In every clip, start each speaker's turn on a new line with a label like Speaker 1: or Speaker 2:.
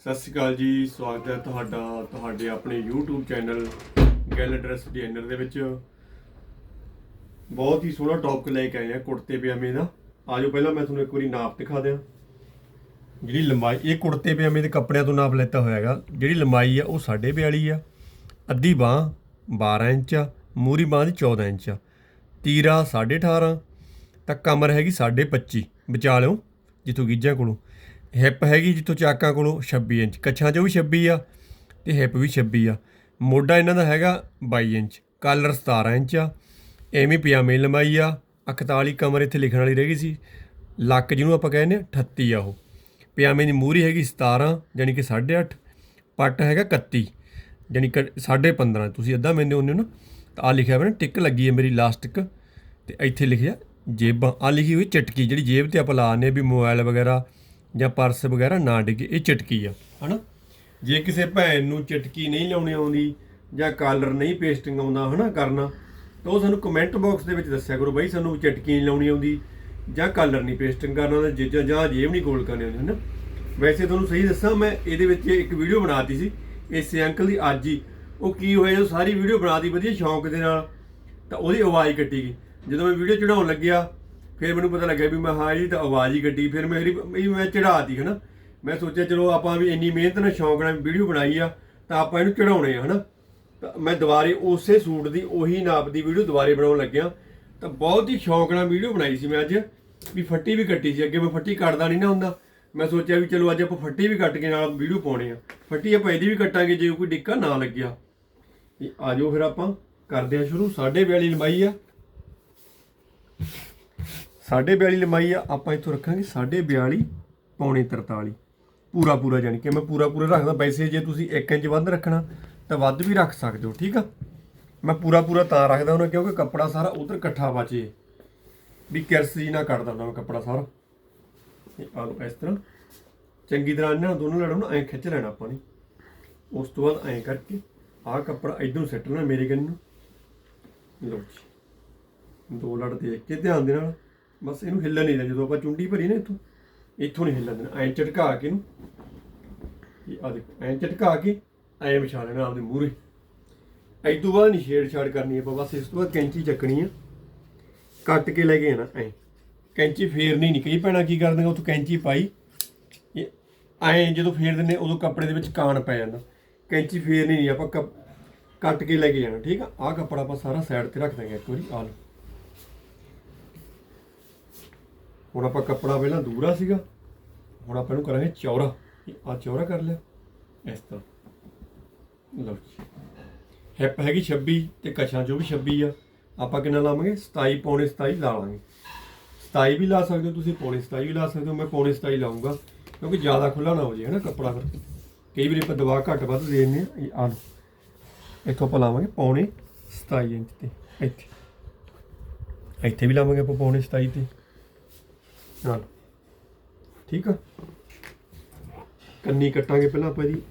Speaker 1: ਸਤਿ ਸ਼੍ਰੀ ਅਕਾਲ ਜੀ, ਸਵਾਗਤ ਹੈ ਤੁਹਾਡਾ, ਤੁਹਾਡੇ ਆਪਣੇ YouTube ਚੈਨਲ ਗੈਲ ਡਰੈਸ ਡਿਜ਼ਾਈਨਰ ਦੇ ਵਿੱਚ। ਬਹੁਤ ਹੀ ਸੋਹਣਾ ਟੌਪਿਕ ਲੈ ਕੇ ਆਏ ਆ ਕੁੜਤੇ ਪਜਾਮੇ ਦਾ। ਆਜੋ ਪਹਿਲਾਂ ਮੈਂ ਤੁਹਾਨੂੰ ਇੱਕ ਵਾਰੀ ਨਾਪ ਦਿਖਾ ਦਿਆਂ। ਜਿਹੜੀ ਲੰਬਾਈ, ਇਹ ਕੁੜਤੇ ਪਜਾਮੇ ਦੇ ਕੱਪੜਿਆਂ ਤੋਂ ਨਾਪ ਲੈਤਾ ਹੋਇਆ ਹੈਗਾ। ਜਿਹੜੀ ਲੰਬਾਈ ਆ, ਉਹ 42 ਆ। ਅੱਧੀ ਬਾਹ 12 ਇੰਚ ਆ, ਮੂਰੀ ਬਾਹ ਦੀ 14 ਇੰਚ ਆ। ਤੀਰਾ 18.5 ਤਾਂ ਕਮਰ ਹੈਗੀ 25 ਵਿਚਾਲਿਓ, ਜਿੱਥੋਂ ਗੀਜਾਂ ਕੋਲੋਂ। ਹਿੱਪ ਹੈਗੀ ਜਿੱਥੋਂ ਚਾਕਾਂ ਕੋਲੋਂ 26 ਇੰਚ, ਕੱਛਾਂ 'ਚੋਂ ਵੀ 26 ਆ ਤੇ ਹਿੱਪ ਵੀ 26 ਆ। ਮੋਢਾ ਇਹਨਾਂ ਦਾ ਹੈਗਾ 22 ਇੰਚ ਕਾਲਰ 17 ਇੰਚ ਆ, ਐਵੇਂ ਪਜਾਮੇ ਦੀ ਲੰਬਾਈ ਆ 41 ਕਮਰ ਇੱਥੇ ਲਿਖਣ ਵਾਲੀ ਰਹਿ ਗਈ ਸੀ, ਲੱਕ ਜਿਹਨੂੰ ਆਪਾਂ ਕਹਿੰਦੇ ਆ 38 ਆ ਉਹ। ਪਜਾਮੇ ਦੀ ਮੂਰੀ ਹੈਗੀ 17 ਯਾਨੀ ਕਿ 8.5 ਪੱਟ ਹੈਗਾ 31 ਯਾਨੀ ਕਿ 15.5 ਤੁਸੀਂ ਅੱਧਾ ਮੈਨੇ ਉਹਨੇ ਨਾ, ਤਾਂ ਆ ਲਿਖਿਆ ਹੋਇਆ ਟਿਕ ਲੱਗੀ ਹੈ ਮੇਰੀ ਲਾਸਟ ਲਾਸਟਿਕ ਤੇ ਇੱਥੇ ਲਿਖਿਆ ਜੇਬਾਂ ਆ ਲਿਖੀ ਹੋਈ ਚਟਕੀ, ਜਿਹੜੀ ਜੇਬ ਤੇ ਆਪਾਂ ਲਾਉਂਦੇ ਆ ਵੀ ਮੋਬਾਈਲ ਵਗੈਰਾ ਜਾਂ ਪਰਸ ਵਗੈਰਾ ਨਾ ਡਿੱਗੇ, ਇਹ ਚਟਕੀ ਆ, ਹਨਾ? ਜੇ ਕਿਸੇ ਭੈਣ ਨੂੰ ਚਟਕੀ ਨਹੀਂ ਲਾਉਣੀ ਆਉਂਦੀ ਜਾਂ ਕਾਲਰ ਨਹੀਂ ਪੇਸਟਿੰਗ ਆਉਂਦਾ, ਹਨਾ, ਕਰਨਾ, ਤਾਂ ਉਹ ਸਾਨੂੰ ਕਮੈਂਟ ਬਾਕਸ ਦੇ ਵਿੱਚ ਦੱਸਿਆ ਕਰੋ ਬਾਈ ਸਾਨੂੰ ਚਟਕੀ ਨਹੀਂ ਲਾਉਣੀ ਆਉਂਦੀ ਜਾਂ ਕਾਲਰ ਨਹੀਂ ਪੇਸਟਿੰਗ ਕਰਨਾ ਆਉਂਦਾ ਜਾਂ ਜਾਂ ਜੇਬ ਨਹੀਂ ਗੋਲ ਕਰਨੀ ਆਉਂਦੀ, ਹਨਾ? ਵੈਸੇ ਤੁਹਾਨੂੰ ਸਹੀ ਦੱਸਾਂ, ਮੈਂ ਇਹਦੇ ਵਿੱਚ ਇੱਕ ਵੀਡੀਓ ਬਣਾਤੀ ਸੀ, ਇਸੇ ਅੰਕਲ ਦੀ ਅੱਜ ਹੀ। ਉਹ ਕੀ ਹੋਇਆ, ਜਦੋਂ ਸਾਰੀ ਵੀਡੀਓ ਬਣਾਤੀ, ਵਧੀਆ ਸ਼ੌਂਕ ਦੇ ਨਾਲ, ਤਾਂ ਉਹਦੀ ਆਵਾਜ਼ ਕੱਟੀ ਗਈ। ਜਦੋਂ ਮੈਂ ਵੀਡੀਓ ਚੜਾਉਣ ਲੱਗਿਆ ਫਿਰ ਮੈਨੂੰ ਪਤਾ ਲੱਗਿਆ ਵੀ ਮੈਂ ਹਾਂ ਇਹ ਤਾਂ ਆਵਾਜ਼ ਹੀ ਕੱਢੀ, ਫਿਰ ਮੇਰੀ ਵੀ ਮੈਂ ਚੜਾਤੀ ਹਨਾ। ਮੈਂ ਸੋਚਿਆ ਚਲੋ ਆਪਾਂ ਵੀ ਇੰਨੀ ਮਿਹਨਤ ਨਾਲ ਸ਼ੌਂਕ ਨਾਲ ਵੀਡੀਓ ਬਣਾਈ ਆ, ਤਾਂ ਆਪਾਂ ਇਹਨੂੰ ਚੜਾਉਣੇ ਆ, ਹਨਾ। ਤਾਂ ਮੈਂ ਦੁਬਾਰੇ ਉਸੇ ਸੂਟ ਦੀ, ਉਹੀ ਨਾਪ ਦੀ ਵੀਡੀਓ ਦੁਬਾਰੇ ਬਣਾਉਣ ਲੱਗਿਆ। ਤਾਂ ਬਹੁਤ ਹੀ ਸ਼ੌਂਕ ਨਾਲ ਵੀਡੀਓ ਬਣਾਈ ਸੀ ਮੈਂ ਅੱਜ, ਵੀ ਫੱਟੀ ਵੀ ਕੱਟੀ ਸੀ, ਅੱਗੇ ਮੈਂ ਫੱਟੀ ਕੱਟਦਾ ਨਹੀਂ ਨਾ ਹੁੰਦਾ। ਮੈਂ ਸੋਚਿਆ ਵੀ ਚਲੋ ਅੱਜ ਆਪਾਂ ਫੱਟੀ ਵੀ ਕੱਟ ਕੇ ਨਾਲ ਵੀਡੀਓ ਪਾਉਣੇ ਆ। ਫੱਟੀ ਆਪਾਂ ਇਹਦੀ ਵੀ ਕੱਟਾਂਗੇ, ਜੇ ਕੋਈ ਡਿੱਕਾ ਨਾ ਲੱਗਿਆ। ਇਹ ਆ ਜਾਓ ਫਿਰ ਆਪਾਂ ਕਰਦੇ ਆ ਸ਼ੁਰੂ 42 ਲੰਬਾਈ ਆ। 42 ਲੰਬਾਈ ਆ, ਆਪਾਂ ਇੱਥੋਂ ਰੱਖਾਂਗੇ 42 ਪੌਣੇ 43 ਪੂਰਾ ਪੂਰਾ ਜਾਨੀ ਕਿ ਮੈਂ ਪੂਰਾ ਪੂਰਾ ਰੱਖਦਾ, ਵੈਸੇ ਜੇ ਤੁਸੀਂ 1 ਇੰਚ ਵੱਧ ਰੱਖਣਾ, ਤਾਂ ਵੱਧ ਵੀ ਰੱਖ ਸਕਦੇ ਹੋ, ਠੀਕ ਆ? ਮੈਂ ਪੂਰਾ ਪੂਰਾ ਤਾਂ ਰੱਖਦਾ ਉਹਨਾਂ ਕਿਉਂਕਿ ਕੱਪੜਾ ਸਾਰਾ ਉਧਰ ਇਕੱਠਾ ਬਚੇ। ਵੀ ਕਿਰਸ ਜੀ ਨਾ ਕੱਢ ਦਿੰਦਾ ਮੈਂ ਕੱਪੜਾ ਸਾਰਾ। ਇਹ ਆ ਲਓ ਇਸ ਤਰ੍ਹਾਂ। ਚੰਗੀ ਤਰ੍ਹਾਂ ਇਹਨਾਂ ਦੋਨੋਂ ਲੜਾਂ ਨੂੰ ਐਂ ਖਿੱਚ ਲੈਣਾ ਆਪਾਂ ਨੇ। ਉਸ ਤੋਂ ਬਾਅਦ ਐਂ ਕਰਕੇ ਆਹ ਕੱਪੜਾ ਇਧਰੋਂ ਸੱਟ ਲੈਣਾ ਮੇਰੇ ਕੰਨ ਨੂੰ। ਲਓ ਜੀ। ਦੋ ਲੜ ਦੇਖ ਕੇ ਧਿਆਨ ਦੇ ਨਾਲ। ਬਸ ਇਹਨੂੰ ਹਿੱਲਣ ਨਹੀਂ ਦੇਣਾ, ਜਦੋਂ ਆਪਾਂ ਚੁੰਡੀ ਭਰੀ ਨਾ ਇੱਥੋਂ ਇੱਥੋਂ ਨਹੀਂ ਹਿੱਲਣ ਦੇਣਾ, ਐਂ ਝਟਕਾ ਕੇ ਇਹਨੂੰ, ਇਹ ਆ ਦੇਖੋ, ਐਂ ਝਟਕਾ ਕੇ ਐਂ ਵਿਛਾ ਲੈਣਾ ਆਪਦੇ ਮੂਹਰੇ। ਐ ਤੋਂ ਬਾਅਦ ਨਹੀਂ ਛੇੜਛਾੜ ਕਰਨੀ ਆਪਾਂ, ਬਸ ਇਸ ਤੋਂ ਬਾਅਦ ਕੈਂਚੀ ਚੱਕਣੀ ਆ। ਕੱਟ ਕੇ ਲੈ ਕੇ ਆਣਾ ਐਂ। ਕੈਂਚੀ ਫੇਰਨੀ ਨਹੀਂ, ਕਈ ਭੈਣਾਂ ਕੀ ਕਰਦੀਆਂ, ਉੱਥੋਂ ਕੈਂਚੀ ਪਾਈ, ਇਹ ਐਂ ਜਦੋਂ ਫੇਰ ਦਿੰਦੇ ਉਦੋਂ ਕੱਪੜੇ ਦੇ ਵਿੱਚ ਕਾਣ ਪੈ ਜਾਂਦਾ। ਕੈਂਚੀ ਫੇਰਨੀ ਨਹੀਂ, ਆਪਾਂ ਕੱਟ ਕੇ ਲੈ ਕੇ ਜਾਣਾ, ਠੀਕ ਆ? ਆਹ ਕੱਪੜਾ ਆਪਾਂ ਸਾਰਾ ਸਾਈਡ ਤੇ ਰੱਖ ਦਾਂਗੇ ਇੱਕ ਵਾਰੀ, ਆਹ ਲਓ। ਹੁਣ ਆਪਾਂ ਕੱਪੜਾ ਪਹਿਲਾਂ ਦੂਰਾ ਸੀਗਾ। ਹੁਣ ਆਪਾਂ ਇਹਨੂੰ ਕਰਾਂਗੇ ਚੌਰਾ। ਆ ਚੌਰਾ ਕਰ ਲਿਆ। ਇਸ ਤਰ੍ਹਾਂ। ਲਓ ਜੀ। ਹਿੱਪ ਹੈਗੀ 26 ਤੇ ਕਸ਼ਾਂ ਜੋ ਵੀ 26 ਆ। ਆਪਾਂ ਕਿੰਨਾ ਲਾਵਾਂਗੇ? 27 ਪੌਣੇ 27 ਲਾ ਲਾਂਗੇ। 27 ਵੀ ਲਾ ਸਕਦੇ ਹੋ ਤੁਸੀਂ, ਪੌਣੇ 27 ਵੀ ਲਾ ਸਕਦੇ ਹੋ। ਮੈਂ ਪੌਣੇ 27 ਲਾਉਂਗਾ। ਕਿਉਂਕਿ ਜ਼ਿਆਦਾ ਖੁੱਲਾ ਨਾ ਹੋ ਜੇ ਹਨਾ ਕੱਪੜਾ ਫਿਰ। ਕਈ ਵਾਰੀ ਆਪਾਂ ਦਵਾ ਘੱਟ ਵੱਧ ਦੇ ਦਿੰਦੇ ਆ ਇਹ ਆਹ ਇੱਥੋਂ ਆਪਾਂ ਲਾਵਾਂਗੇ ਪੌਣੇ 27 ਇੰਚ ਤੇ। ਇੱਥੇ। ਇੱਥੇ ਵੀ ਲਾਵਾਂਗੇ ਆਪਾਂ ਪੌਣੇ 27 ਤੇ। ਨਾਲ। ਠੀਕ ਆ? ਕੰਨੀ ਕੱਟਾਂਗੇ ਪਹਿਲਾਂ ਆਪਾਂ ਜੀ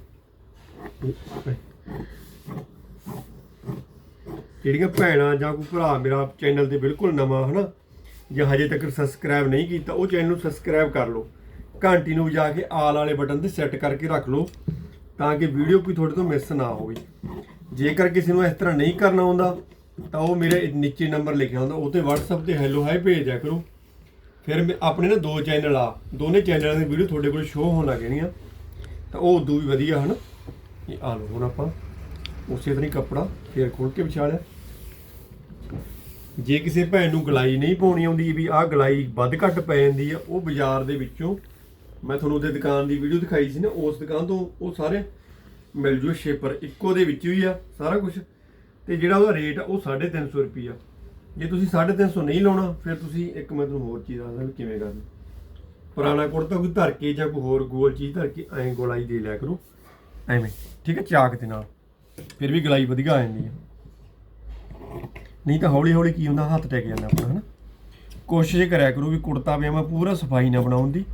Speaker 1: ਜਿਹੜੀਆਂ ਭੈਣਾਂ ਜਾਂ ਕੋਈ ਭਰਾ ਮੇਰਾ ਚੈਨਲ ਤੇ ਬਿਲਕੁਲ ਨਵਾਂ, ਹਨਾ, ਜਾਂ ਹਜੇ ਤੱਕ ਸਬਸਕ੍ਰਾਈਬ ਨਹੀਂ ਕੀਤਾ, ਉਹ ਚੈਨਲ ਨੂੰ ਸਬਸਕ੍ਰਾਈਬ ਕਰ ਲਓ। ਘੰਟੀ ਨੂੰ ਵਜਾ ਕੇ ਆਲ ਵਾਲੇ ਬਟਨ ਤੇ ਸੈੱਟ ਕਰਕੇ ਰੱਖ ਲਓ, ਤਾਂ ਕਿ ਵੀਡੀਓ ਕੋਈ ਤੁਹਾਡੇ ਤੋਂ ਮਿਸ ਨਾ ਹੋਵੇ। ਜੇਕਰ ਕਿਸੇ ਨੂੰ ਇਸ ਤਰ੍ਹਾਂ ਨਹੀਂ ਕਰਨਾ ਆਉਂਦਾ, ਤਾਂ ਉਹ ਮੇਰੇ ਨੀਚੇ ਨੰਬਰ ਲਿਖਿਆ ਹੁੰਦਾ, ਉਹ ਤੇ WhatsApp ਤੇ ਹੈਲੋ ਹਾਈ ਭੇਜ ਦਿਆ ਕਰੋ। ਫਿਰ ਮੈਂ- ਆਪਣੇ ਨਾ ਦੋ ਚੈਨਲ ਆ, ਦੋਨੇ ਚੈਨਲਾਂ ਦੀ ਵੀਡੀਓ ਤੁਹਾਡੇ ਕੋਲ ਸ਼ੋਅ ਹੋਣ ਲੱਗ ਜਾਣੀਆਂ ਤਾਂ ਉਹ ਉਦੋਂ ਵੀ ਵਧੀਆ ਹਨ। ਇਹ ਆ ਲਓ ਹੁਣ ਆਪਾਂ, ਉਸੇ ਤਰ੍ਹਾਂ ਹੀ ਕੱਪੜਾ ਫੇਰ ਖੋਲ ਕੇ ਵਿਛਾ ਲਿਆ। ਜੇ ਕਿਸੇ ਭੈਣ ਨੂੰ ਗਲਾਈ ਨਹੀਂ ਪਾਉਣੀ ਆਉਂਦੀ ਵੀ ਆਹ ਗਲਾਈ ਵੱਧ ਘੱਟ ਪੈ ਜਾਂਦੀ ਆ, ਉਹ ਬਾਜ਼ਾਰ ਦੇ ਵਿੱਚੋਂ ਮੈਂ ਤੁਹਾਨੂੰ ਉਹਦੇ ਦੁਕਾਨ ਦੀ ਵੀਡੀਓ ਦਿਖਾਈ ਸੀ ਨਾ, ਉਸ ਦੁਕਾਨ ਤੋਂ ਉਹ ਸਾਰੇ ਮਿਲ ਜੂ, ਸ਼ੇਪਰ ਇੱਕੋ ਦੇ ਵਿੱਚ ਹੀ ਆ, ਸਾਰਾ ਕੁਝ ਤੇ ਜਿਹੜਾ ਉਹਦਾ ਰੇਟ ਆ, ਉਹ 350 ਰੁਪਈਆ। ਜੇ ਤੁਸੀਂ 350 ਨਹੀਂ ਲਾਉਣਾ ਫਿਰ ਤੁਸੀਂ ਇੱਕ ਮੈਂ ਤੁਹਾਨੂੰ ਹੋਰ ਚੀਜ਼ ਦੱਸਦਾ ਵੀ ਕਿਵੇਂ ਕਰਨਾ। ਪੁਰਾਣਾ ਕੁੜਤਾ ਕੋਈ ਧਰ ਕੇ ਜਾਂ ਕੋਈ ਹੋਰ ਗੋਲ ਚੀਜ਼ ਧਰ ਕੇ ਐਂ ਗੋਲਾਈ ਦੇ ਲਿਆ ਕਰੋ। ਐਵੇਂ। ਠੀਕ ਹੈ ਚਾਕ ਦੇ ਨਾਲ। ਫਿਰ ਵੀ ਗਲਾਈ ਵਧੀਆ ਆ ਜਾਂਦੀ ਹੈ। ਨਹੀਂ ਤਾਂ ਹੌਲੀ ਹੌਲੀ ਕੀ ਹੁੰਦਾ ਹੱਥ ਟਿਕ ਜਾਂਦਾ ਆਪਣਾ ਹਨਾ। ਕੋਸ਼ਿਸ਼ ਕਰਿਆ ਕਰੋ ਵੀ ਕੁੜਤਾ ਪਜਾਮਾ ਪੂਰਾ ਸਫ਼ਾਈ ਨਾਲ ਬਣਾਉਣ ਦੀ।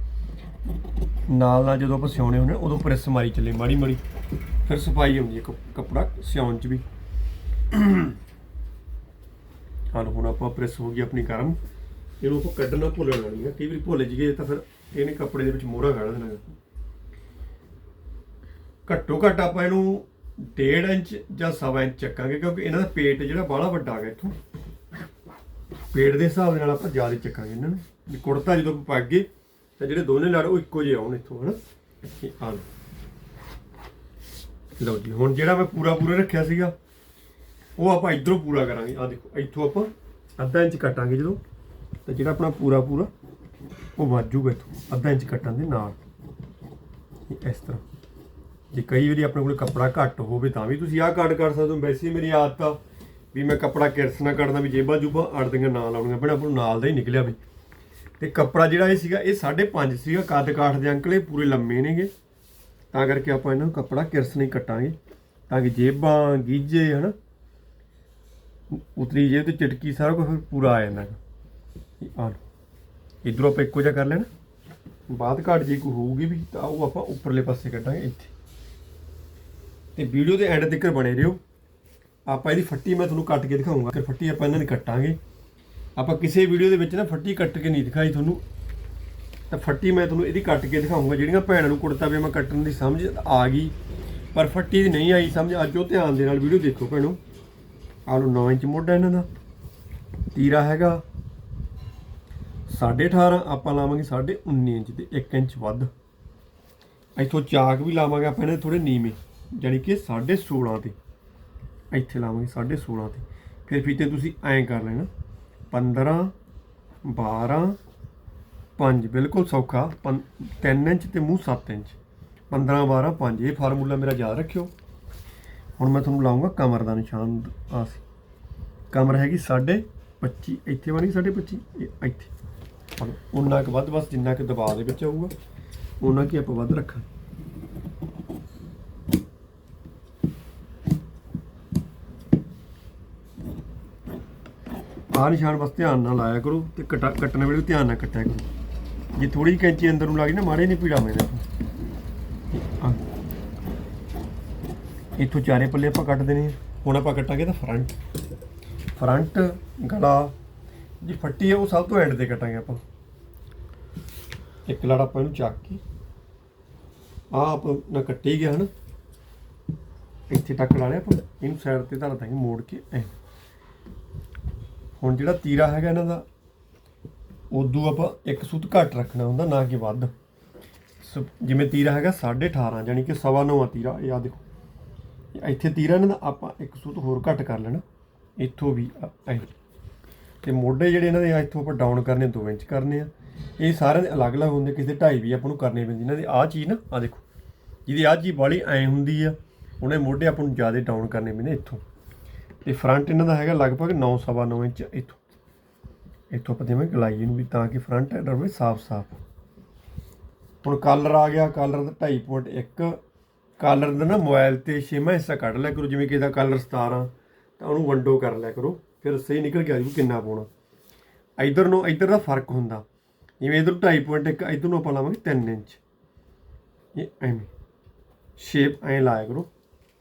Speaker 1: ਨਾਲ ਨਾਲ ਜਦੋਂ ਆਪਾਂ ਸਿਉਣੇ ਹੁੰਦੇ ਉਦੋਂ ਪ੍ਰੈਸ ਮਾਰੀ ਚੱਲੇ ਮਾੜੀ ਮਾੜੀ ਫਿਰ ਸਫ਼ਾਈ ਆਉਂਦੀ ਹੈ ਕੱਪ- ਕੱਪੜਾ ਸਿਉਣ ਚ ਵੀ। ਹਾਲ ਹੁਣ ਆਪਾਂ ਪ੍ਰੈਸ ਹੋ ਗਈ ਆਪਣੀ ਗਰਮ। ਇਹਨੂੰ ਆਪਾਂ ਕੱਢਣਾ ਭੁੱਲਣਾ ਨਹੀਂ ਹੈ ਕਈ ਵਾਰੀ ਭੁੱਲ ਜੀਏ ਤਾਂ ਫਿਰ ਇਹਨੇ ਕੱਪੜੇ ਦੇ ਵਿੱਚ ਮੋਹਰਾ ਕੱਢ ਦੇਣਾ। ਘੱਟੋ ਘੱਟ ਆਪਾਂ ਇਹਨੂੰ 1.5 ਇੰਚ ਜਾਂ 1.5 ਇੰਚ ਚੱਕਾਂਗੇ ਕਿਉਂਕਿ ਇਹਨਾਂ ਦਾ ਪੇਟ ਜਿਹੜਾ ਬਾਹਲਾ ਵੱਡਾ ਹੈਗਾ ਇੱਥੋਂ। ਪੇਟ ਦੇ ਹਿਸਾਬ ਦੇ ਨਾਲ ਆਪਾਂ ਜ਼ਿਆਦਾ ਚੱਕਾਂਗੇ ਇਹਨਾਂ ਨੂੰ। ਵੀ ਕੁੜਤਾ ਜਦੋਂ ਆਪਾਂ ਪਾ ਗਏ, ਤਾਂ ਜਿਹੜੇ ਦੋਨੇ ਲੜ ਉਹ ਇੱਕੋ ਜਿਹੇ ਆਉਣ ਇੱਥੋਂ, ਹਨਾ? ਇਹ ਆ ਲਓ। ਜੀ, ਹੁਣ ਜਿਹੜਾ ਮੈਂ ਪੂਰਾ ਪੂਰਾ ਰੱਖਿਆ ਸੀਗਾ ਉਹ ਆਪਾਂ ਇਧਰੋਂ ਪੂਰਾ ਕਰਾਂਗੇ। ਆ ਦੇਖੋ, ਇੱਥੋਂ ਆਪਾਂ ਅੱਧਾ ਇੰਚ ਕੱਟਾਂਗੇ ਜਦੋਂ, ਤਾਂ ਜਿਹੜਾ ਆਪਣਾ ਪੂਰਾ ਪੂਰਾ, ਉਹ ਵਾਜੂਗਾ ਇੱਥੋਂ। ਅੱਧਾ ਇੰਚ ਕੱਟਣ ਦੇ ਨਾਲ ਇਸ ਤਰ੍ਹਾਂ। ਜੇ ਕਈ ਵਾਰੀ ਆਪਣੇ ਕੋਲ ਕੱਪੜਾ ਘੱਟ ਹੋਵੇ ਤਾਂ ਵੀ ਤੁਸੀਂ ਆਹ ਕੱਟ ਕਰ ਸਕਦੇ ਹੋ। ਵੈਸੇ ਮੇਰੀ ਆਦਤ ਆ ਵੀ ਮੈਂ ਕੱਪੜਾ ਕਿਰਸ ਨਾ ਕੱਢਦਾ ਵੀ ਜੇਬਾਂ ਜੂਬਾਂ ਅੜਦੀਆਂ ਨਾਲ ਲਾਉਣੀਆਂ ਬਣਾ ਆਪਾਂ ਨੂੰ ਨਾਲ ਦਾ ਹੀ ਨਿਕਲਿਆ ਵੀ। ਤੇ ਕੱਪੜਾ ਜਿਹੜਾ ਇਹ ਸੀਗਾ, ਇਹ 5.5 ਸੀਗਾ, ਕੱਦ ਕਾਠ ਦੇ ਅੰਕਲ ਇਹ ਪੂਰੇ ਲੰਮੇ ਨੇਗੇ। ਤਾਂ ਕਰਕੇ ਆਪਾਂ ਇਹਨਾਂ ਨੂੰ ਕੱਪੜਾ ਕਿਰਸ ਨਹੀਂ ਕੱਟਾਂਗੇ। ਤਾਂ ਕਿ ਜੇਬਾਂ, ਗੀਜੇ, ਹਨਾ ਉਤਰੀ ਜੇ ਤੇ ਚਟਕੀ ਸਾਰਾ ਕੁਝ ਪੂਰਾ ਆ ਜਾਂਦਾ ਹੈਗਾ। ਆ ਲਓ। ਇਧਰੋਂ ਆਪਾਂ ਇੱਕੋ ਜਿਹਾ ਕਰ ਲੈਣਾ। ਬਾਅਦ ਘਾਟ ਜੇ ਕੋਈ ਹੋਊਗੀ ਵੀ ਤਾਂ ਉਹ ਆਪਾਂ ਉੱਪਰਲੇ ਪਾਸੇ ਕੱਢਾਂਗੇ ਇੱਥੇ। ਤੇ ਵੀਡੀਓ ਦੇ ਐਂਡ ਤੱਕ ਬਣੇ ਰਹੋ। ਆਪਾਂ ਇਹਦੀ ਫੱਟੀ ਮੈਂ ਤੁਹਾਨੂੰ ਕੱਟ ਕੇ ਦਿਖਾਉਂਗਾ। ਕਿ ਫੱਟੀ ਆਪਾਂ ਇਹਨਾਂ ਦੀ ਕੱਟਾਂਗੇ। ਆਪਾਂ ਕਿਸੇ ਵੀਡੀਓ ਦੇ ਵਿੱਚ ਨਾ ਫੱਟੀ ਕੱਟ ਕੇ ਨਹੀਂ ਦਿਖਾਈ ਤੁਹਾਨੂੰ। ਤਾਂ ਫੱਟੀ ਮੈਂ ਤੁਹਾਨੂੰ ਇਹਦੀ ਕੱਟ ਕੇ ਦਿਖਾਉਂਗਾ। ਜਿਹੜੀਆਂ ਭੈਣਾਂ ਨੂੰ ਕੁੜਤਾ ਪਜਾਮਾ ਕੱਟਣ ਦੀ ਸਮਝ ਆ ਗਈ। ਪਰ ਫੱਟੀ ਦੀ ਨਹੀਂ ਆਈ ਸਮਝ। ਅੱਜ ਉਹ ਧਿਆਨ ਦੇ ਨਾਲ ਵੀਡੀਓ ਦੇਖੋ ਭੈਣੋ। ਆਹ ਲਓ 9 ਇੰਚ ਮੋਢਾ ਇਹਨਾਂ ਦਾ। ਤੀਰਾ ਹੈਗਾ 18.5 ਆਪਾਂ ਲਾਵਾਂਗੇ 19 ਇੰਚ ਤੇ 1 ਇੰਚ ਵੱਧ। ਇੱਥੋਂ ਚਾਕ ਵੀ ਲਾਵਾਂਗੇ ਆਪਾਂ ਇਹਨੇ ਥੋੜੇ ਨੀਵੇਂ ਯਾਨੀ ਕਿ 16.5 ਤੇ। ਇੱਥੇ ਲਾਵਾਂਗੇ 16.5 ਤੇ। ਫਿਰ ਫੀਤੇ ਤੁਸੀਂ ਐਂ ਕਰ ਲੈਣਾ 15 12 5 ਬਿਲਕੁਲ ਸੌਖਾ 3 ਇੰਚ ਤੇ ਮੂੰਹ 7 ਇੰਚ। 15 12 5 ਇਹ ਫਾਰਮੂਲਾ ਮੇਰਾ ਯਾਦ ਰੱਖਿਓ। ਹੁਣ ਮੈਂ ਤੁਹਾਨੂੰ ਲਾਉਂਗਾ ਕਮਰ ਦਾ ਨਿਸ਼ਾਨ ਆ ਸੀ। ਕਮਰ ਹੈਗੀ 25 ਇੱਥੇ ਬਣੀ 25 ਇਹ ਇੱਥੇ। ਹੁਣ ਉਹਨਾਂ ਕੁ ਵੱਧ, ਬਸ ਜਿੰਨਾ ਕਿ ਦਬਾਅ ਦੇ ਵਿੱਚ ਆਊਗਾ, ਉਹਨਾਂ ਕੀ ਆਪਾਂ ਵੱਧ ਰੱਖਾਂ। ਆਹ ਨਿਸ਼ਾਨ ਬਸ ਧਿਆਨ ਨਾਲ ਲਾਇਆ ਕਰੋ ਤੇ ਕਟਾ ਕੱਟਣ ਵੇਲੇ ਧਿਆਨ ਨਾਲ ਕੱਟਿਆ ਕਰੋ। ਜੇ ਥੋੜੀ ਕੈਂਚੀ ਅੰਦਰ ਨੂੰ ਲੱਗ ਜਾਏ ਨਾ, ਮਾੜੇ ਨਹੀਂ ਪੀੜਾ ਮੈਨੇ ਆਹ। ਇੱਥੋਂ ਚਾਰੇ ਪੱਲੇ ਆਪਾਂ ਕੱਟ ਦੇਣੇ ਹੁਣ ਆਪਾਂ ਕੱਟਾਂਗੇ ਤਾਂ ਫਰੰਟ ਫਰੰਟ ਗਲਾ। ਜੀ ਫੱਟੀ ਹੈ ਉਹ ਸਭ ਤੋਂ ਐਂਡ ਤੇ ਕੱਟਾਂਗੇ ਆਪਾਂ। ਇੱਕ ਲੜ ਆਪਾਂ ਇਹਨੂੰ ਚੱਕ ਕੇ। ਆਹ ਆਪਾਂ ਨਾ ਕੱਟੇ ਹੀ ਗਿਆ ਹਨ। ਇੱਥੇ ਟੱਕ ਲਾ ਲਿਆ ਆਪਾਂ। ਇਹਨੂੰ ਸਾਈਡ ਤੇ ਧਰ ਦਾਂਗੇ, ਮੋੜ ਕੇ। ਐ। ਹੁਣ ਜਿਹੜਾ ਤੀਰਾ ਹੈਗਾ ਇਹਨਾਂ ਦਾ, ਉਦੋਂ ਆਪਾਂ ਇੱਕ ਸੂਤ ਘੱਟ ਰੱਖਣਾ ਹੁੰਦਾ, ਨਾ ਕਿ ਵੱਧ। ਸੋ, ਜਿਵੇਂ ਤੀਰਾ ਹੈਗਾ 18.5 ਯਾਨੀ ਕਿ ਸਵਾ ਨੌਂ ਆ ਤੀਰਾ। ਇਹ ਆ ਦੇਖੋ। ਇੱਥੇ ਤੀਰਾਂ ਇਹਨਾਂ ਦਾ ਆਪਾਂ ਇੱਕ ਸੂਤ ਹੋਰ ਘੱਟ ਕਰ ਲੈਣਾ। ਇੱਥੋਂ ਵੀ ਆ- ਐਂ ਤੇ ਮੋਢੇ ਜਿਹੜੇ ਇਹਨਾਂ ਦੇ ਇੱਥੋਂ ਆਪਾਂ ਡਾਊਨ ਕਰਨੇ 2 ਇੰਚ ਕਰਨੇ ਆ। ਇਹ ਸਾਰਿਆਂ ਦੇ ਅਲੱਗ-ਅਲੱਗ ਹੁੰਦੇ, ਕਿਸੇ 2.5 ਵੀ ਆਪਾਂ ਨੂੰ ਕਰਨੇ ਪੈਂਦੇ। ਇਹਨਾਂ ਦੀ ਆਹ ਚੀਜ਼ ਨਾ ਆ ਦੇਖੋ। ਜਿਹਦੀ ਆਹ ਚੀਜ਼ ਬਾਲੀ ਐਂ ਹੁੰਦੀ ਆ, ਉਹਨੇ ਮੋਢੇ ਆਪਾਂ ਨੂੰ ਜ਼ਿਆਦਾ ਡਾਊਨ ਕਰਨੇ ਪੈਂਦੇ ਇੱਥੋਂ। ਤੇ ਫਰੰਟ ਇਹਨਾਂ ਦਾ ਹੈਗਾ ਲਗਭਗ 9 ਸਵਾ 9 ਇੰਚ ਇੱਥੋਂ। ਇੱਥੋਂ ਆਪਾਂ ਦੇਵਾਂਗੇ ਗਲਾਈ ਇਹਨੂੰ ਵੀ, ਤਾਂ ਕਿ ਫਰੰਟ ਰਵੇ ਸਾਫ਼-ਸਾਫ਼। ਹੁਣ ਕਲਰ ਆ ਗਿਆ ਕਲਰ ਦਾ 2.5.1 ਕਾਲਰ ਦਾ ਨਾ ਮੋਬਾਈਲ ਤੇ ਛੇਵਾਂ ਹਿੱਸਾ ਕੱਢ ਲਿਆ ਕਰੋ, ਜਿਵੇਂ ਕਿ ਇਹਦਾ ਕਾਲਰ 17 ਤਾਂ ਉਹਨੂੰ ਵੰਡੋ ਕਰ ਲਿਆ ਕਰੋ, ਫਿਰ ਸਹੀ ਨਿਕਲ ਕੇ ਆ ਜੀ ਕਿੰਨਾ ਪਾਉਣਾ। ਇਧਰ ਨੂੰ, ਇਧਰ ਦਾ ਫ਼ਰਕ ਹੁੰਦਾ। ਜਿਵੇਂ ਇਧਰ 2.5.1 ਇਧਰ ਨੂੰ ਆਪਾਂ ਲਾਵਾਂਗੇ 3 ਇੰਚ। ਇਹ ਐਵੇਂ। ਸ਼ੇਪ ਐਂ ਲਾਇਆ ਕਰੋ,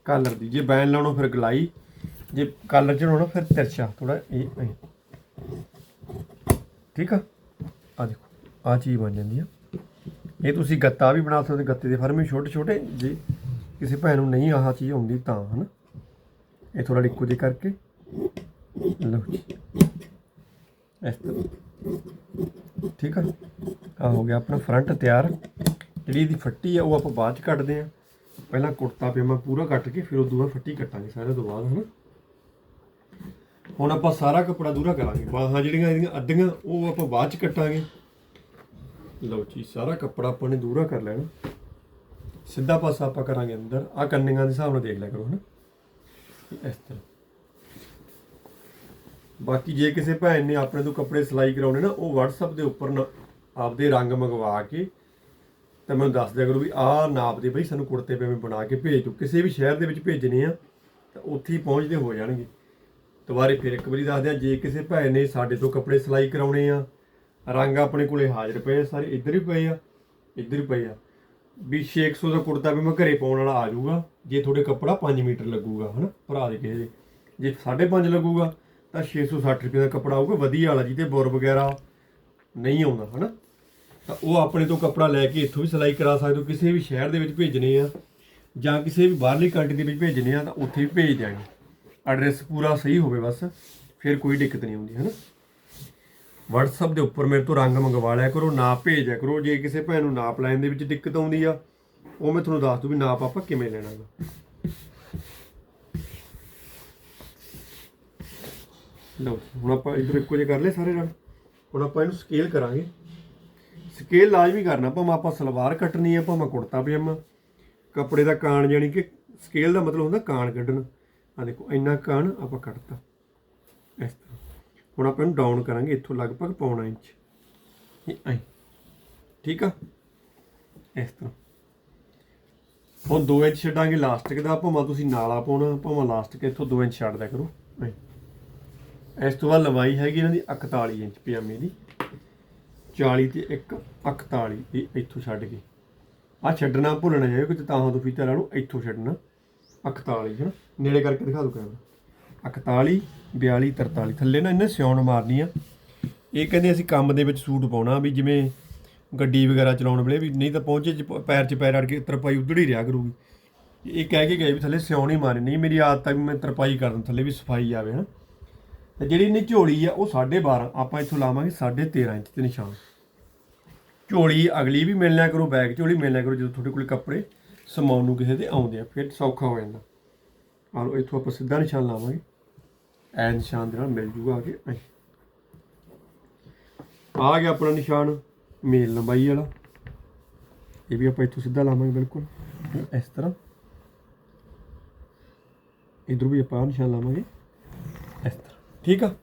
Speaker 1: ਕਾਲਰ ਦੀ। ਜੇ ਬੈਨ ਲਾਉਣਾ, ਫਿਰ ਗਲਾਈ। ਜੇ ਕਲਰ ਚੜਾਉਣਾ, ਫਿਰ ਤਿਰਛਾ। ਥੋੜਾ ਇਹ ਐਂ। ਠੀਕ ਆ? ਆ ਦੇਖੋ, ਆ ਚੀਜ਼ ਬਣ ਜਾਂਦੀ ਆ। ਇਹ ਤੁਸੀਂ ਗੱਤਾ ਵੀ ਬਣਾ ਸਕਦੇ ਗੱਤੇ ਦੇ ਫਰਮੇ ਛੋਟੇ ਛੋਟੇ ਜੇ ਕਿਸੇ ਭੈਣ ਨੂੰ ਨਹੀਂ ਆਹ ਚੀਜ਼ ਆਉਂਦੀ ਤਾਂ, ਹਨਾ? ਇਹ ਥੋੜਾ ਲਿਕੋ ਜੇ ਕਰਕੇ। ਲਓ ਜੀ। ਇਸ ਤਰ੍ਹਾਂ। ਠੀਕ ਆ? ਆ ਹੋ ਗਿਆ ਆਪਣਾ ਫਰੰਟ ਤਿਆਰ। ਜਿਹੜੀ ਇਹਦੀ ਫੱਟੀ ਆ, ਉਹ ਆਪਾਂ ਬਾਅਦ ਚ ਕੱਟਦੇ ਆ। ਪਹਿਲਾਂ ਕੁੜਤਾ, ਪਜਾਮਾ ਪੂਰਾ ਕੱਟ ਕੇ ਫਿਰ ਉਹ ਬਾਅਦ ਫੱਟੀ ਕੱਟਾਂਗੇ ਸਾਰੇ ਤੋਂ ਬਾਅਦ, ਹਨਾ? ਹੁਣ ਆਪਾਂ ਸਾਰਾ ਕੱਪੜਾ ਦੂਰਾ ਕਰਾਂਗੇ। ਬਾਹਾਂ ਜਿਹੜੀਆਂ ਇਹਦੀਆਂ ਅੱਧੀਆਂ, ਉਹ ਆਪਾਂ ਬਾਅਦ ਚ ਕੱਟਾਂਗੇ। ਲਓ ਜੀ, ਸਾਰਾ ਕੱਪੜਾ ਆਪਾਂ ਨੇ ਦੂਰਾ ਕਰ ਲੈਣਾ। ਸਿੱਧਾ ਪਾਸਾ ਆਪਾਂ ਕਰਾਂਗੇ ਅੰਦਰ। ਆ ਕੰਨੀਆਂ ਦੇ ਹਿਸਾਬ ਨਾਲ ਦੇਖ ਲਿਆ ਕਰੋ ਹਨਾ। ਇਸ ਤਰ੍ਹਾਂ। ਬਾਕੀ ਜੇ ਕਿਸੇ ਭੈਣ ਨੇ ਆਪਣੇ ਤੋਂ ਕੱਪੜੇ ਸਿਲਾਈ ਕਰਾਉਣੇ ਨਾ, ਉਹ WhatsApp ਦੇ ਉੱਪਰ ਨਾ ਆਪਦੇ ਰੰਗ ਮੰਗਵਾ ਕੇ ਤਾਂ ਮੈਨੂੰ ਦੱਸ ਦਿਆ ਕਰੋ ਵੀ ਆਹ ਨਾਪ ਦੇ ਬਈ ਸਾਨੂੰ ਕੁੜਤੇ ਪਜਾਮੇ ਬਣਾ ਕੇ ਭੇਜ ਦਿਓ। ਕਿਸੇ ਵੀ ਸ਼ਹਿਰ ਦੇ ਵਿੱਚ ਭੇਜਣੇ ਆ, ਤਾਂ ਉੱਥੇ ਹੀ ਪਹੁੰਚਦੇ ਹੋ ਜਾਣਗੇ। ਦੁਬਾਰੇ ਫਿਰ ਇੱਕ ਵਾਰੀ ਦੱਸ ਦਿਆਂ, ਜੇ ਕਿਸੇ ਭੈਣ ਨੇ ਸਾਡੇ ਤੋਂ ਕੱਪੜੇ ਸਿਲਾਈ ਕਰਾਉਣੇ ਆ, ਰੰਗ ਆਪਣੇ ਕੋਲੇ ਹਾਜ਼ਰ ਪਏ ਆ, ਸਾਰੇ ਇੱਧਰ ਹੀ ਪਏ ਆ, ਇੱਧਰ ਹੀ ਪਏ ਆ ਵੀ 600 ਦਾ ਕੁੜਤਾ ਵੀ ਮੈਂ ਘਰੇ ਪਾਉਣ ਵਾਲਾ ਆ ਜਾਊਗਾ। ਜੇ ਤੁਹਾਡੇ ਕੱਪੜਾ 5 ਮੀਟਰ ਲੱਗੂਗਾ, ਹਨਾ? ਭਰਾ ਦੇ ਕਿਸੇ ਦੇ ਜੇ 5.5 ਲੱਗੂਗਾ, ਤਾਂ 660 ਰੁਪਏ ਦਾ ਕੱਪੜਾ ਆਊਗਾ। ਵਧੀਆ ਵਾਲਾ, ਜਿਹਦੇ ਬੁਰ ਵਗੈਰਾ ਨਹੀਂ ਆਉਂਦਾ, ਹਨਾ? ਤਾਂ ਉਹ ਆਪਣੇ ਤੋਂ ਕੱਪੜਾ ਲੈ ਕੇ ਇੱਥੋਂ ਵੀ ਸਿਲਾਈ ਕਰਾ ਸਕਦੇ ਹੋ। ਕਿਸੇ ਵੀ ਸ਼ਹਿਰ ਦੇ ਵਿੱਚ ਭੇਜਣੇ ਆ, ਜਾਂ ਕਿਸੇ ਵੀ ਬਾਹਰਲੀ ਕੰਟਰੀ ਦੇ ਵਿੱਚ ਭੇਜਣੇ ਆ, ਤਾਂ ਉੱਥੇ ਵੀ ਭੇਜ ਦਿਆਂਗੇ। ਐਡਰੈਸ ਪੂਰਾ ਸਹੀ ਹੋਵੇ ਬਸ, ਫਿਰ ਕੋਈ ਦਿੱਕਤ ਨਹੀਂ ਆਉਂਦੀ ਹੈ ਨਾ WhatsApp ਦੇ ਉੱਪਰ ਮੇਰੇ ਤੋਂ ਰੰਗ ਮੰਗਵਾ ਲਿਆ ਕਰੋ, ਨਾਪ ਭੇਜਿਆ ਕਰੋ। ਜੇ ਕਿਸੇ ਭੈਣ ਨੂੰ ਨਾਪ ਲੈਣ ਦੇ ਵਿੱਚ ਦਿੱਕਤ ਆਉਂਦੀ ਆ, ਉਹ ਮੈਂ ਤੁਹਾਨੂੰ ਦੱਸ ਦੂੰ ਵੀ ਨਾਪ ਆਪਾਂ ਕਿਵੇਂ ਲੈਣਾ ਗਾ। ਲਓ ਹੁਣ ਆਪਾਂ ਇਧਰ ਇੱਕੋ ਜਿਹੇ ਕਰ ਲਏ ਸਾਰੇ ਰੰਗ। ਹੁਣ ਆਪਾਂ ਇਹਨੂੰ ਸਕੇਲ ਕਰਾਂਗੇ। ਸਕੇਲ ਲਾਜ਼ਮੀ ਕਰਨਾ, ਭਾਵੇਂ ਆਪਾਂ ਸਲਵਾਰ ਕੱਟਣੀ ਆ, ਭਾਵੇਂ ਕੁੜਤਾ ਪਜਾਮਾ। ਕੱਪੜੇ ਦਾ ਕਾਣ ਜਾਨੀ ਕਿ ਸਕੇਲ ਦਾ ਮਤਲਬ ਹੁੰਦਾ ਕਾਣ ਕੱਢਣਾ। ਆ ਦੇਖੋ, ਇੰਨਾ ਕਾਣ ਆਪਾਂ ਕੱਟਤਾ। ਹੁਣ ਆਪਾਂ ਇਹਨੂੰ ਡਾਊਨ ਕਰਾਂਗੇ, ਇੱਥੋਂ ਲਗਭਗ ਪੌਣਾ ਇੰਚ। ਇਹ ਐਂ ਠੀਕ ਆ? ਇਸ ਤਰ੍ਹਾਂ। ਹੁਣ 2 ਇੰਚ ਛੱਡਾਂਗੇ ਲਾਸਟਿਕ ਦਾ, ਭਾਵੇਂ ਤੁਸੀਂ ਨਾਲਾ ਪਾਉਣਾ, ਭਾਵੇਂ ਲਾਸਟਿਕ ਇੱਥੋਂ 2 ਇੰਚ ਛੱਡ ਦਿਆ ਕਰੋ। ਐਂ ਇਸ ਤੋਂ ਬਾਅਦ ਲੰਬਾਈ ਹੈਗੀ ਇਹਨਾਂ ਦੀ 41 ਇੰਚ ਪਜਾਮੇ ਦੀ। 40 ਤੇ 1 41 ਇਹ ਇੱਥੋਂ ਛੱਡ ਕੇ। ਆ ਛੱਡਣਾ ਭੁੱਲਣਾ ਜਾਏ ਕਿ ਤਾਂ ਤੋਂ ਫੀਤਾ ਲਾ ਲਓ ਇੱਥੋਂ ਛੱਡਣਾ। 41 ਹੈ ਨਾ ਨੇੜੇ ਕਰਕੇ ਦਿਖਾ ਦੋ ਕੈਮਰਾ। 41 42 43 ਥੱਲੇ ਨਾ ਇਹਨੇ ਸਿਉਣ ਮਾਰਨੀ ਆ। ਇਹ ਕਹਿੰਦੇ ਅਸੀਂ ਕੰਮ ਦੇ ਵਿੱਚ ਸੂਟ ਪਾਉਣਾ ਵੀ ਜਿਵੇਂ ਗੱਡੀ ਵਗੈਰਾ ਚਲਾਉਣ ਵੇਲੇ ਵੀ ਨਹੀਂ ਤਾਂ ਪਹੁੰਚੇ ਚ ਪ- ਪੈਰ 'ਚ ਪੈਰ ਅੜ ਕੇ ਤਰਪਾਈ ਉਧੜ ਹੀ ਰਿਹਾ ਕਰੂਗੀ। ਇਹ ਕਹਿ ਕੇ ਗਏ ਵੀ ਥੱਲੇ ਸਿਉਣ ਹੀ ਮਾਰਨੀ। ਨਹੀਂ, ਮੇਰੀ ਆਦਤ ਆ ਵੀ ਮੈਂ ਤਰਪਾਈ ਕਰ ਦਾਂ ਥੱਲੇ ਵੀ ਸਫ਼ਾਈ ਆਵੇ, ਹਨਾ। ਤੇ ਜਿਹੜੀ ਇਹਨੇ ਝੋਲੀ ਆ, ਉਹ 12.5 ਆਪਾਂ ਇੱਥੋਂ ਲਾਵਾਂਗੇ 13.5 ਇੰਚ ਤੇ ਨਿਸ਼ਾਨ। ਝੋਲੀ ਅਗਲੀ ਵੀ ਮਿਲਣਾ ਕਰੋ, ਬੈਗ ਝੋਲੀ ਮਿਲਣਾ ਕਰੋ, ਜਦੋਂ ਤੁਹਾਡੇ ਕੋਲ ਕੱਪੜੇ ਸਮਾਉਣ ਨੂੰ ਕਿਸੇ ਦੇ ਆਉਂਦੇ ਆ, ਫਿਰ ਸੌਖਾ ਹੋ ਜਾਂਦਾ। ਆਹ ਇੱਥੋਂ ਆਪਾਂ ਸਿੱਧਾ ਨਿਸ਼ਾਨ ਲਾਵਾਂਗੇ। ਐ ਨਿਸ਼ਾਨ ਦੇ ਨਾਲ ਮਿਲ ਜੂਗਾ ਆ ਕੇ। ਐਂ। ਆ ਗਿਆ ਆਪਣਾ ਨਿਸ਼ਾਨ, ਮੇਲ ਲੰਬਾਈ ਵਾਲਾ। ਇਹ ਵੀ ਆਪਾਂ ਇੱਥੋਂ ਸਿੱਧਾ ਲਾਵਾਂਗੇ, ਬਿਲਕੁਲ। ਇਸ ਤਰ੍ਹਾਂ। ਇਧਰ ਵੀ ਆਪਾਂ ਆਹ ਨਿਸ਼ਾਨ ਲਾਵਾਂਗੇ। ਇਸ ਤਰ੍ਹਾਂ। ਠੀਕ ਆ?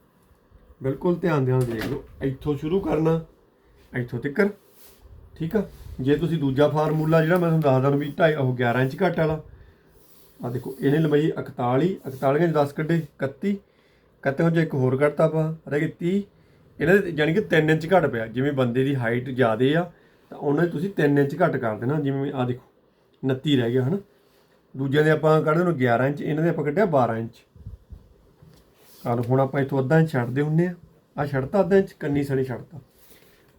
Speaker 1: ਬਿਲਕੁਲ ਧਿਆਨ ਦੇ ਨਾਲ ਦੇਖ ਲਓ। ਇੱਥੋਂ ਸ਼ੁਰੂ ਕਰਨਾ, ਇੱਥੋਂ ਤੱਕਰ। ਠੀਕ ਆ? ਜੇ ਤੁਸੀਂ ਦੂਜਾ ਫਾਰਮੂਲਾ ਜਿਹੜਾ ਮੈਂ ਤੁਹਾਨੂੰ ਦੱਸਦਾ ਨੂੰ ਵੀ 2.5 ਉਹ 11 ਇੰਚ ਘੱਟ ਵਾਲਾ। ਆ ਦੇਖੋ, ਇਹਨੇ ਲੰਬਾਈ 41 41 ਚ 10 ਕੱਢੇ 31 ਕੱਤੇ ਹੁਣ ਜੇ ਇੱਕ ਹੋਰ ਕੱਢਤਾ ਆਪਾਂ, ਰਹਿ ਗਏ 30 ਇਹਨਾਂ ਦੇ ਯਾਨੀ ਕਿ 3 ਇੰਚ ਘੱਟ ਪਿਆ, ਜਿਵੇਂ ਬੰਦੇ ਦੀ ਹਾਈਟ ਜ਼ਿਆਦੇ ਆ, ਤਾਂ ਉਹਨਾਂ 'ਚ ਤੁਸੀਂ 3 ਇੰਚ ਘੱਟ ਕਰ ਦੇਣਾ, ਜਿਵੇਂ ਆ ਦੇਖੋ 29 ਰਹਿ ਗਿਆ, ਹਨਾ। ਦੂਜਿਆਂ ਦੇ ਆਪਾਂ ਕੱਢਦੇ ਨੂੰ 11 ਇੰਚ, ਇਹਨਾਂ ਦੇ ਆਪਾਂ ਕੱਢਿਆ 12 ਇੰਚ। ਆਹ ਹੁਣ ਆਪਾਂ ਇੱਥੋਂ ਅੱਧਾ ਇੰਚ ਛੱਡਦੇ ਹੁੰਨੇ ਆ। ਆ ਛੱਡਤਾ ਅੱਧਾ ਇੰਚ, ਕੰਨੀ ਸਣੀ ਛੱਡਤਾ।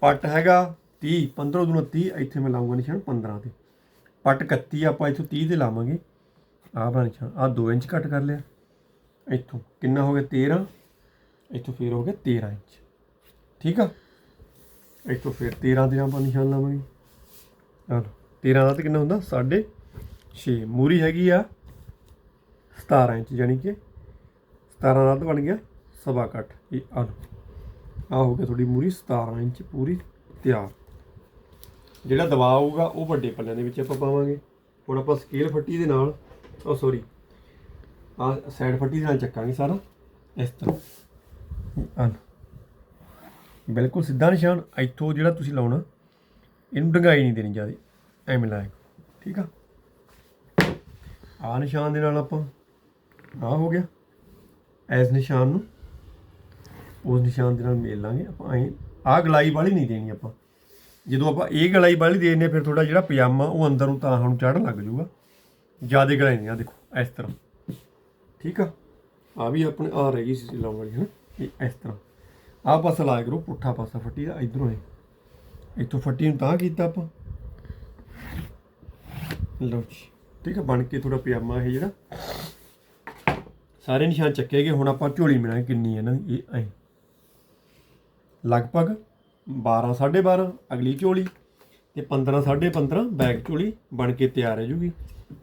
Speaker 1: ਪੱਟ ਹੈਗਾ 30 15 ਦੂਣਾ 30 ਇੱਥੇ ਮੈਂ ਲਾਉਂਗਾ ਨਿਸ਼ਾਨ 15 ਤੇ। ਪੱਟ 31 ਆਪਾਂ ਇੱਥੋਂ 30 ਤੇ ਲਾਵਾਂਗੇ। ਆਹ ਬਣਾ ਨਿਸ਼ਾਨ ਆ 2 ਇੰਚ ਘੱਟ ਕਰ ਲਿਆ। ਇੱਥੋਂ ਕਿੰਨਾ ਹੋ ਗਿਆ? 13 ਇੱਥੋਂ ਫੇਰ ਹੋ ਗਿਆ 13 ਇੰਚ। ਠੀਕ ਆ? ਇੱਥੋਂ ਫੇਰ 13 ਦੇ ਆਪਾਂ ਨਿਸ਼ਾਨ ਲਾਵਾਂਗੇ। ਆਹ ਲਓ 13 ਦਾ ਤੇ ਕਿੰਨਾ ਹੁੰਦਾ? 6.5 ਮੂਰੀ ਹੈਗੀ ਆ 17 ਇੰਚ ਯਾਨੀ ਕਿ 17 ਦਾ ਤਾਂ ਬਣ ਗਿਆ ਸਵਾ ਕੱਟ ਇਹ ਆ ਲਓ ਆ ਹੋ ਗਿਆ ਤੁਹਾਡੀ ਮੂਰੀ 17 ਇੰਚ ਪੂਰੀ ਤਿਆਰ। ਜਿਹੜਾ ਦਬਾਅ ਹੋਊਗਾ ਉਹ ਵੱਡੇ ਪੱਲਿਆਂ ਦੇ ਵਿੱਚ ਆਪਾਂ ਪਾਵਾਂਗੇ। ਹੁਣ ਆਪਾਂ ਸਕੇਲ ਫੱਟੀ ਦੇ ਨਾਲ oh, ਉਹ ਸੌਰੀ ਆ ਸਾਈਡ ਫੱਟੀ ਦੇ ਨਾਲ ਚੱਕਾਂਗੇ ਸਾਰਾ ਇਸ ਤਰ੍ਹਾਂ। ਆ ਬਿਲਕੁਲ ਸਿੱਧਾ ਨਿਸ਼ਾਨ ਇੱਥੋਂ ਜਿਹੜਾ ਤੁਸੀਂ ਲਾਉਣਾ ਇਹਨੂੰ ਡੰਗਾਈ ਨਹੀਂ ਦੇਣੀ ਜ਼ਿਆਦਾ ਐਵੇਂ ਲਾਇਆ ਠੀਕ ਆ? ਆ ਨਿਸ਼ਾਨ ਦੇ ਨਾਲ ਆਪਾਂ ਆ ਹੋ ਗਿਆ ਐਸ ਨਿਸ਼ਾਨ ਨੂੰ ਉਸ ਨਿਸ਼ਾਨ ਦੇ ਨਾਲ ਮੇਲ ਲਾਂਗੇ ਆਪਾਂ ਐਂ ਆ ਗਲਾਈ ਵਾਲੀ ਨਹੀਂ ਦੇਣੀ ਆਪਾਂ। ਜਦੋਂ ਆਪਾਂ ਇਹ ਗਲਾਈ ਵਾਲੀ ਦੇ ਦਿੰਦੇ ਹਾਂ, ਫਿਰ ਥੋੜਾ ਜਿਹੜਾ ਪਜਾਮਾ ਉਹ ਅੰਦਰ ਨੂੰ ਤਾਂ ਹੁਣ ਚੜਨ ਲੱਗ ਜਾਊਗਾ ਜ਼ਿਆਦਾ ਗਲਾਈ ਨਹੀਂ ਆ ਦੇਖੋ ਇਸ ਤਰ੍ਹਾਂ। ਠੀਕ ਆ? ਆ ਵੀ ਆਪਣੇ, ਆ ਰਹਿ ਗਈ ਸੀ ਲਾਉਣ ਵਾਲੀ, ਹੈ? ਇਹ ਇਸ ਤਰ੍ਹਾਂ। ਆਹ ਪਾਸਾ ਲਾਇਆ ਕਰੋ, ਪੁੱਠਾ ਪਾਸਾ ਫੱਟੀ ਦਾ, ਇਧਰੋਂ ਹੈ ਇੱਥੋਂ ਫੱਟੀ ਨੂੰ ਤਾਂ ਕੀਤਾ ਆਪਾਂ। ਲਓ ਜੀ। ਠੀਕ ਆ, ਬਣ ਕੇ ਥੋੜਾ ਪਜਾਮਾ ਇਹ ਜਿਹੜਾ। ਸਾਰੇ ਨਿਸ਼ਾਨ ਚੱਕੇ ਗਏ, ਹੁਣ ਆਪਾਂ ਝੋਲੀ ਮਿਲਾਂਗੇ ਕਿੰਨੀ ਹੈ ਨਾ, ਇਹ ਐ। ਲਗਭਗ 12 12.5 ਅਗਲੀ ਝੋਲੀ ਤੇ 15 15.5 ਬੈਕ ਝੋਲੀ ਬਣ ਕੇ ਤਿਆਰ ਹੈ ਜੂਗੀ।